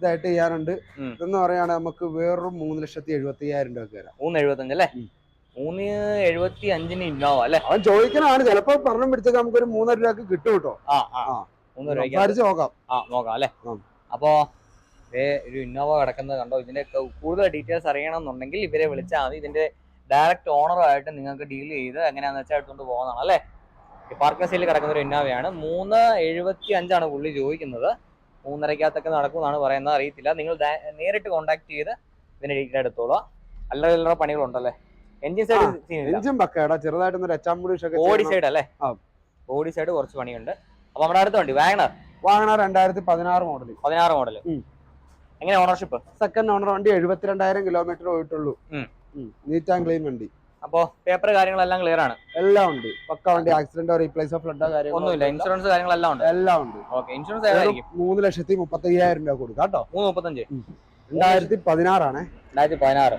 ഇതായിട്ട് ചെയ്യാനുണ്ട്. ഇതെന്ന് പറയുകയാണെങ്കിൽ നമുക്ക് വേറൊരു മൂന്ന് ലക്ഷത്തി എഴുപത്തി അയ്യായിരം രൂപ വരാം. മൂന്ന് എഴുപത്തഞ്ച് അല്ലേ. മൂന്ന് എഴുപത്തി അഞ്ചിന് ഇന്നോവ അല്ലേ? അവൻ ചോദിക്കണാണ് ചിലപ്പോ പറഞ്ഞു പിടിച്ചൊക്കെ നമുക്കൊരു മൂന്നര രൂപക്ക് കിട്ടും കേട്ടോ. സംസാരിച്ച് നോക്കാം. ആ നോക്കാം അല്ലേ. അപ്പോ ഒരു ഇന്നോവ കിടക്കുന്നത് കണ്ടോ? ഇതിന്റെ കൂടുതൽ ഡീറ്റെയിൽസ് അറിയണം എന്നുണ്ടെങ്കിൽ ഇവരെ വിളിച്ചാൽ മതി. ഇതിന്റെ ഡയറക്റ്റ് ഓണറുമായിട്ട് നിങ്ങൾക്ക് ഡീൽ ചെയ്ത് എങ്ങനെയാണെന്ന് വെച്ചാൽ എടുത്തുകൊണ്ട് പോകുന്നതാണ് അല്ലേ? പാർക്കസിൽ കിടക്കുന്ന ഒരു ഇന്നോവയാണ്. മൂന്ന് എഴുപത്തി അഞ്ചാണ് പുള്ളി ചോദിക്കുന്നത്. മൂന്നരക്കകത്തൊക്കെ നടക്കുമെന്നാണ് പറയുന്നത്. അറിയത്തില്ല. നിങ്ങൾ നേരിട്ട് കോൺടാക്ട് ചെയ്ത് ഇതിന്റെ ഡീറ്റെയിൽ എടുത്തോളാം. അല്ലറ അല്ലറ പണികളുണ്ടല്ലേ? എഞ്ചിൻ സൈഡ് എഞ്ചിൻ പക്കടാ ചെറുതായിട്ട് ചെയ്യണം. സൈഡ് അല്ലേ? ഓടി സൈഡ് കുറച്ച് പണിയുണ്ട്. അപ്പൊ നമ്മുടെ അടുത്ത വണ്ടി വാഗണർ വാങ്ങണ രണ്ടായിരത്തി പതിനാറ് മോഡൽ പതിനാറ് മോഡൽ. എങ്ങനെ ഓണർഷിപ്പ് സെക്കൻഡ് ഓണർ വണ്ടി എഴുപത്തിരണ്ടായിരം കിലോമീറ്റർ പോയിട്ടുള്ളൂ. നീറ്റ് ആൻഡ് ക്ലീൻ വണ്ടി. അപ്പോ പേപ്പർ കാര്യങ്ങളെല്ലാം ക്ലിയർ ആണ്. എല്ലാം ഉണ്ട്. പക്ക വണ്ടി ആക്സിഡന്റോ റീപ്ലേസോ ഫ്ലഡോ കാര്യങ്ങളോ ഒന്നുമില്ല ഇൻഷുറൻസ് കാര്യങ്ങളെല്ലാം ഉണ്ട്. എല്ലാം ഉണ്ട്. ഓക്കെ ഇൻഷുറൻസ് ഏതായിരിക്കും? മൂന്ന് ലക്ഷത്തി മുപ്പത്തി അയ്യായിരം രൂപ കൊടുക്കാം കേട്ടോ. മൂന്ന് മുപ്പത്തഞ്ച്. രണ്ടായിരത്തി പതിനാറാണ്. രണ്ടായിരത്തി പതിനാറ്.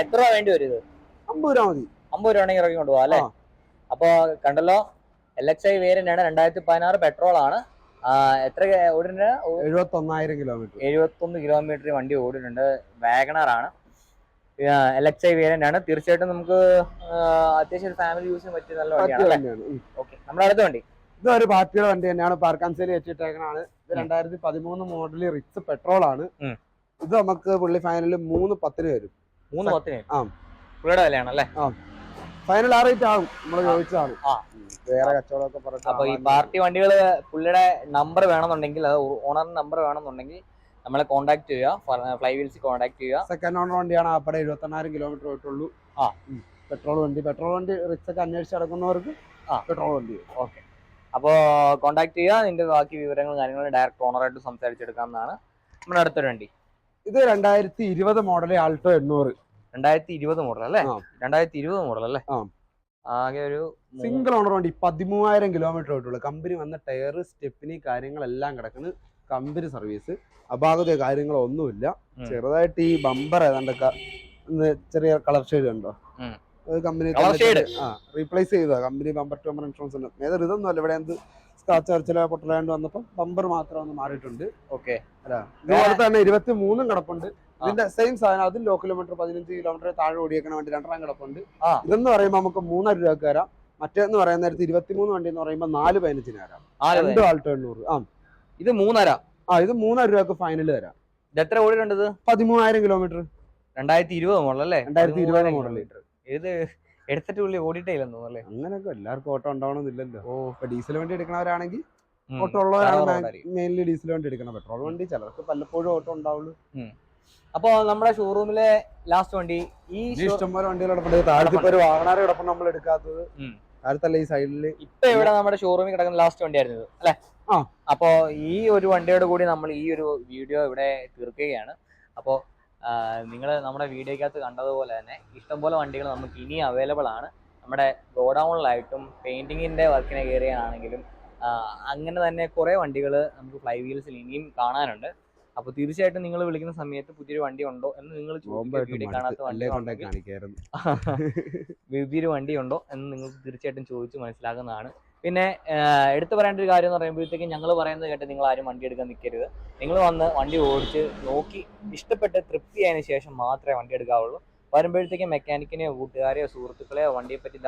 എത്ര രൂപ വേണ്ടി വരും ഇത്? അമ്പത് രൂപ മതി. അമ്പത് രൂപ ആണെങ്കിൽ ഇറക്കി കൊണ്ടുപോകാം അല്ലേ? അപ്പോ കണ്ടല്ലോ എൽ എക്സ് ഐ വേരിയന്റ് ആണ് രണ്ടായിരത്തി പതിനാറ് പെട്രോൾ ആണ് എത്ര എഴുപത്തി ഒന്നായിരം കിലോമീറ്റർ എഴുപത്തൊന്ന് കിലോമീറ്റർ വണ്ടി ഓടിയിട്ടുണ്ട്. വാഗണർ ആണ്. എൽ എക്സ് ഐ വേരിയന്റ് ആണ് തീർച്ചയായിട്ടും നമുക്ക് ആ, അത്യാവശ്യം ഒരു ഫാമിലി യൂസിന് പറ്റിയ നല്ല വണ്ടിയാണ്. ഓക്കെ നമ്മുടെ അടുത്ത വണ്ടി. ഇത് ഒരു പാർട്ടിയുടെ വണ്ടി തന്നെയാണ്. പാർക്കാൻസേരി വെച്ചിട്ടേക്കണാണ് ഇത് രണ്ടായിരത്തി പതിമൂന്ന് മോഡൽ റിച്ച് പെട്രോൾ ആണ്. ഇത് നമുക്ക് പുള്ളി ഫൈനലിൽ മൂന്ന് പത്തിന് വരും. മൂന്ന് പത്തിന് ആ. പുള്ളിയുടെ വിലയാണ് അല്ലേ ഫൈനൽ ആ റേറ്റ് ആകും നമ്മൾ ചോദിച്ചതാണ് ആ. വേറെ കച്ചവടമൊക്കെ പറഞ്ഞു അപ്പൊ ഈ പാർട്ടി വണ്ടികൾ പുള്ളിയുടെ നമ്പർ വേണമെന്നുണ്ടെങ്കിൽ അത് ഓണറിന്റെ നമ്പർ വേണമെന്നുണ്ടെങ്കിൽ നമ്മളെ കോൺടാക്ട് ചെയ്യുക. ഫ്ലൈ വീൽസ് കോൺടാക്ട് ചെയ്യുക. സെക്കൻഡ് ഓണർ വണ്ടിയാണ് ആപ്പടെ എഴുപത്തെണ്ണായിരം കിലോമീറ്റർ പോയിട്ടുള്ളൂ ആ. പെട്രോൾ വണ്ടി. പെട്രോൾ വണ്ടി റിച്ച് ഒക്കെ അന്വേഷിച്ച് നടക്കുന്നവർക്ക് ആ. പെട്രോൾ വണ്ടി. ഓക്കെ അപ്പോൾ കോൺടാക്ട് ചെയ്യുക. നിന്റെ ബാക്കി വിവരങ്ങളും കാര്യങ്ങളും ഡയറക്റ്റ് ഓണറായിട്ട് സംസാരിച്ചെടുക്കാമെന്നാണ് നമ്മുടെ അടുത്തൊരു വണ്ടി. ഇത് രണ്ടായിരത്തി ഇരുപത് മോഡൽ ആൾട്ടോ എണ്ണൂറ്. രണ്ടായിരത്തി ഇരുപത് മോഡൽ അല്ലേ. രണ്ടായിരത്തി ഇരുപത് മോഡൽ അല്ലേ? ആകെ ഒരു സിംഗിൾ ഓണർ വണ്ടി പതിമൂവായിരം കിലോമീറ്റർ ആയിട്ടുള്ളൂ കമ്പനി വന്ന ടയർ സ്റ്റെപ്പിനി കാര്യങ്ങളെല്ലാം കിടക്കുന്നത് കമ്പനി സർവീസ് അപാകത കാര്യങ്ങളോ ഒന്നുമില്ല. ചെറുതായിട്ട് ഈ ബമ്പർ ഏതാണ്ടൊക്കെ ഒന്ന് ചെറിയ കളർ ഷെയ്ഡ് ഉണ്ടോ. കമ്പനി? ആ റീപ്ലേസ് ചെയ്തതാ. Company bumper to bumper insurance ഉണ്ട് ഏതൊരു ഇതൊന്നും അല്ല. ഇവിടെ എന്ത് സ്ക്രാച്ച് അരച്ചില പൊട്ടലാണ്ട് വന്നപ്പോൾ ബമ്പർ മാത്രം ഒന്ന് മാറിയിട്ടുണ്ട്. ഓക്കെ ഇതുപോലെ തന്നെ ഇരുപത്തി മൂന്നും കിടപ്പുണ്ട് ഇതിന്റെ സെയിം സാധനം. അതും ലോ കിലോമീറ്റർ പതിനഞ്ച് കിലോമീറ്റർ താഴെ ഓടിയേക്കണ വണ്ടി രണ്ടെണ്ണം കിടപ്പുണ്ട്. ഇതെന്ന് പറയുമ്പോൾ നമുക്ക് മൂന്നര രൂപക്ക് വരാം. മറ്റേന്ന് പറയുന്ന നേരത്ത് ഇരുപത്തിമൂന്ന് വണ്ടി എന്ന് പറയുമ്പോൾ നാല് പതിനഞ്ചിന് രണ്ടോ രണ്ട് ആൾട്ടോ എണ്ണൂറ്. ആ. ഇത് മൂന്നര. ആ ഇത് മൂന്നര രൂപക്ക് ഫൈനൽ തരാം ഇത് എത്ര ഓടിയിട്ടുണ്ട് ഇത് പതിമൂവായിരം കിലോമീറ്റർ രണ്ടായിരത്തി ഇരുപത് മോഡൽ അല്ലേ രണ്ടായിരത്തി ഇരുപത് മോഡൽ. ഇത് എടുത്തിട്ട് പുള്ളി ഓടിയിട്ടേ ഇല്ലെന്ന് തോന്നുന്നു അല്ലേ? അങ്ങനെയൊക്കെ എല്ലാവർക്കും ഓട്ടോ ഉണ്ടാവണമെന്നില്ലല്ലോ. ഓ. ഇപ്പൊ ഡീസൽ വണ്ടി എടുക്കണവരാണെങ്കിൽ. ഓട്ടോ ഉള്ളവരാണ് മെയിൻലി ഡീസൽ വണ്ടി എടുക്കണം പെട്രോൾ വണ്ടി. ചിലർക്ക് പലപ്പോഴും ഓട്ടോ ഉണ്ടാവുള്ളൂ. അപ്പൊ നമ്മുടെ ഷോറൂമിലെ ലാസ്റ്റ് വണ്ടി ഈ ഇഷ്ടംപോലെ വണ്ടികൾ കിടപ്പുണ്ട് താഴത്ത് ഒരു വാഹനാറ് കിടപ്പം നമ്മൾ എടുക്കാത്തത് ഉം. താഴത്തല്ല ഈ സൈഡിൽ ഇപ്പൊ ഇവിടെ നമ്മുടെ ഷോറൂമിൽ കിടക്കുന്ന ലാസ്റ്റ് വണ്ടി ആയിരുന്നു അല്ലെ ആ. അപ്പോ ഈ ഒരു വണ്ടിയോട് കൂടി നമ്മൾ ഈ ഒരു വീഡിയോ ഇവിടെ തീർക്കുകയാണ് അപ്പോ നിങ്ങൾ നമ്മുടെ വീഡിയോക്കകത്ത് കണ്ടതുപോലെ തന്നെ ഇഷ്ടംപോലെ വണ്ടികൾ നമുക്ക് ഇനി അവൈലബിൾ ആണ് നമ്മുടെ ഗോഡൗണിലായിട്ടും പെയിന്റിങ്ങിന്റെ വർക്കിനെ കയറിയാണെങ്കിലും അങ്ങനെ തന്നെ കുറേ വണ്ടികൾ നമുക്ക് ഫ്ലൈ വീൽസിൽ ഇനിയും കാണാനുണ്ട് അപ്പോൾ തീർച്ചയായിട്ടും നിങ്ങൾ വിളിക്കുന്ന സമയത്ത് പുതിയൊരു വണ്ടി ഉണ്ടോ എന്ന് നിങ്ങൾ കാണാത്ത വണ്ടി [laughs] പുതിയൊരു വണ്ടി ഉണ്ടോ എന്ന് നിങ്ങൾ തീർച്ചയായിട്ടും ചോദിച്ചു മനസ്സിലാക്കുന്നതാണ്. പിന്നെ എടുത്തു പറയേണ്ട ഒരു കാര്യം എന്ന് പറയുമ്പോഴത്തേക്കും ഞങ്ങൾ പറയുന്നത് കേട്ട് നിങ്ങൾ ആരും വണ്ടി എടുക്കാൻ നിൽക്കരുത് നിങ്ങൾ വന്ന് വണ്ടി ഓടിച്ച് നോക്കി ഇഷ്ടപ്പെട്ട് തൃപ്തിയായതിനു ശേഷം മാത്രമേ വണ്ടി എടുക്കാവുള്ളൂ. വരുമ്പോഴത്തേക്കും മെക്കാനിക്കിനെയോ കൂട്ടുകാരെയോ സുഹൃത്തുക്കളെയോ വണ്ടിയെ പറ്റി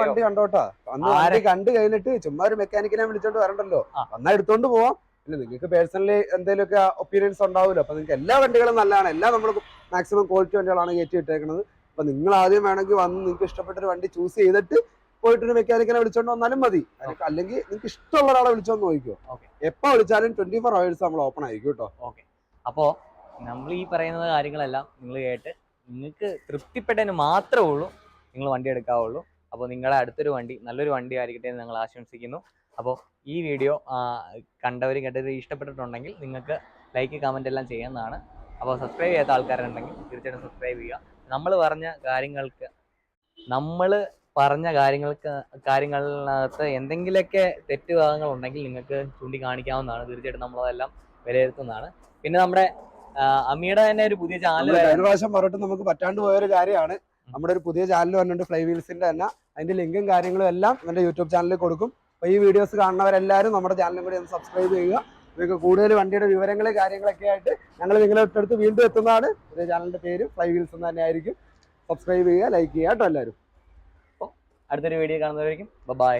വണ്ടി കണ്ടോട്ടാ. വണ്ടി കണ്ടു കഴിഞ്ഞിട്ട് ചുമ്മാ ഒരു മെക്കാനിക്കിനെ വിളിച്ചോണ്ട് വരണ്ടല്ലോ. എന്നാ എടുത്തോണ്ട് പോവാം. പിന്നെ നിങ്ങൾക്ക് പേഴ്സണലി എന്തെങ്കിലുമൊക്കെ ഒപ്പീനിയൻസ് ഉണ്ടാവുമല്ലോ. അപ്പൊ നിങ്ങൾക്ക് എല്ലാ വണ്ടികളും നല്ലതാണ്. എല്ലാം നമ്മൾ മാക്സിമം ക്വാളിറ്റി വണ്ടികളാണ് കയറ്റി ഇട്ടേക്കുന്നത് അപ്പൊ നിങ്ങൾ ആദ്യം വേണമെങ്കിൽ വന്ന് നിങ്ങൾക്ക് ഇഷ്ടപ്പെട്ട ഒരു വണ്ടി ചൂസ് ചെയ്തിട്ട് പോയിട്ട് ഒരു മെക്കാനിക്കിനെ വിളിച്ചോണ്ട് വന്നാലും മതി. അല്ലെങ്കിൽ നിങ്ങൾക്ക് ഇഷ്ടമുള്ള ഒരാളെ വിളിച്ചോന്ന് നോക്കിക്കോ Okay. എപ്പോ വിളിച്ചാലും ട്വന്റി ഫോർ അവേഴ്സ് നമ്മൾ ഓപ്പൺ ആയിരിക്കും കേട്ടോ ഓക്കെ അപ്പോൾ നമ്മൾ ഈ പറയുന്ന കാര്യങ്ങളെല്ലാം നിങ്ങൾ കേട്ട് നിങ്ങൾക്ക് തൃപ്തിപ്പെട്ടതിന് മാത്രമേ ഉള്ളൂ. നിങ്ങൾ വണ്ടി എടുക്കാവുള്ളൂ. അപ്പോൾ നിങ്ങളുടെ അടുത്തൊരു വണ്ടി നല്ലൊരു വണ്ടി ആയിരിക്കട്ടെ എന്ന് ഞങ്ങൾ ആശംസിക്കുന്നു. അപ്പോൾ ഈ വീഡിയോ കണ്ടവരും കേട്ടവരും ഇഷ്ടപ്പെട്ടിട്ടുണ്ടെങ്കിൽ നിങ്ങൾക്ക് ലൈക്ക് കമന്റ് എല്ലാം ചെയ്യാവുന്നതാണ്. അപ്പോൾ സബ്സ്ക്രൈബ് ചെയ്യാത്ത ആൾക്കാരുണ്ടെങ്കിൽ തീർച്ചയായിട്ടും സബ്സ്ക്രൈബ് ചെയ്യുക. നമ്മൾ പറഞ്ഞ കാര്യങ്ങൾക്ക് നമ്മൾ പറഞ്ഞ കാര്യങ്ങൾക്ക് കാര്യങ്ങളിനകത്ത് എന്തെങ്കിലുമൊക്കെ തെറ്റ് ഭാഗങ്ങൾ ഉണ്ടെങ്കിൽ നിങ്ങൾക്ക് ചൂണ്ടിക്കാണിക്കാവുന്നതാണ്. തീർച്ചയായിട്ടും നമ്മളതെല്ലാം വിലയിരുത്തുന്നതാണ്. പിന്നെ നമ്മുടെ അമ്മിയുടെ തന്നെ ഒരു പുതിയ ചാനൽ കഴിഞ്ഞ പ്രാവശ്യം പറഞ്ഞിട്ട് നമുക്ക് പറ്റാണ്ട് പോയൊരു കാര്യമാണ്. നമ്മുടെ ഒരു പുതിയ ചാനൽ വന്നിട്ടുണ്ട് ഫ്ലൈ വീൽസിന്റെ തന്നെ. അതിന്റെ ലിങ്കും കാര്യങ്ങളും എല്ലാം എന്റെ യൂട്യൂബ് ചാനലിൽ കൊടുക്കും. അപ്പൊ ഈ വീഡിയോസ് കാണുന്നവരെല്ലാവരും നമ്മുടെ ചാനലും കൂടി ഒന്ന് സബ്സ്ക്രൈബ് ചെയ്യുക. നിങ്ങൾക്ക് കൂടുതൽ വണ്ടിയുടെ വിവരങ്ങൾ കാര്യങ്ങളൊക്കെ ആയിട്ട് ഞങ്ങൾ നിങ്ങളെ അടുത്തടുത്ത് വീണ്ടും എത്തുന്നതാണ്. ഇതേ ചാനലിന്റെ പേര് ഫ്ലൈ വീൽസ് എന്ന് തന്നെ ആയിരിക്കും സബ്സ്ക്രൈബ് ചെയ്യുക ലൈക്ക് ചെയ്യുക കേട്ടോ എല്ലാവരും. അടുത്തൊരു വീഡിയോ കാണുന്നവരായിരിക്കും ബൈ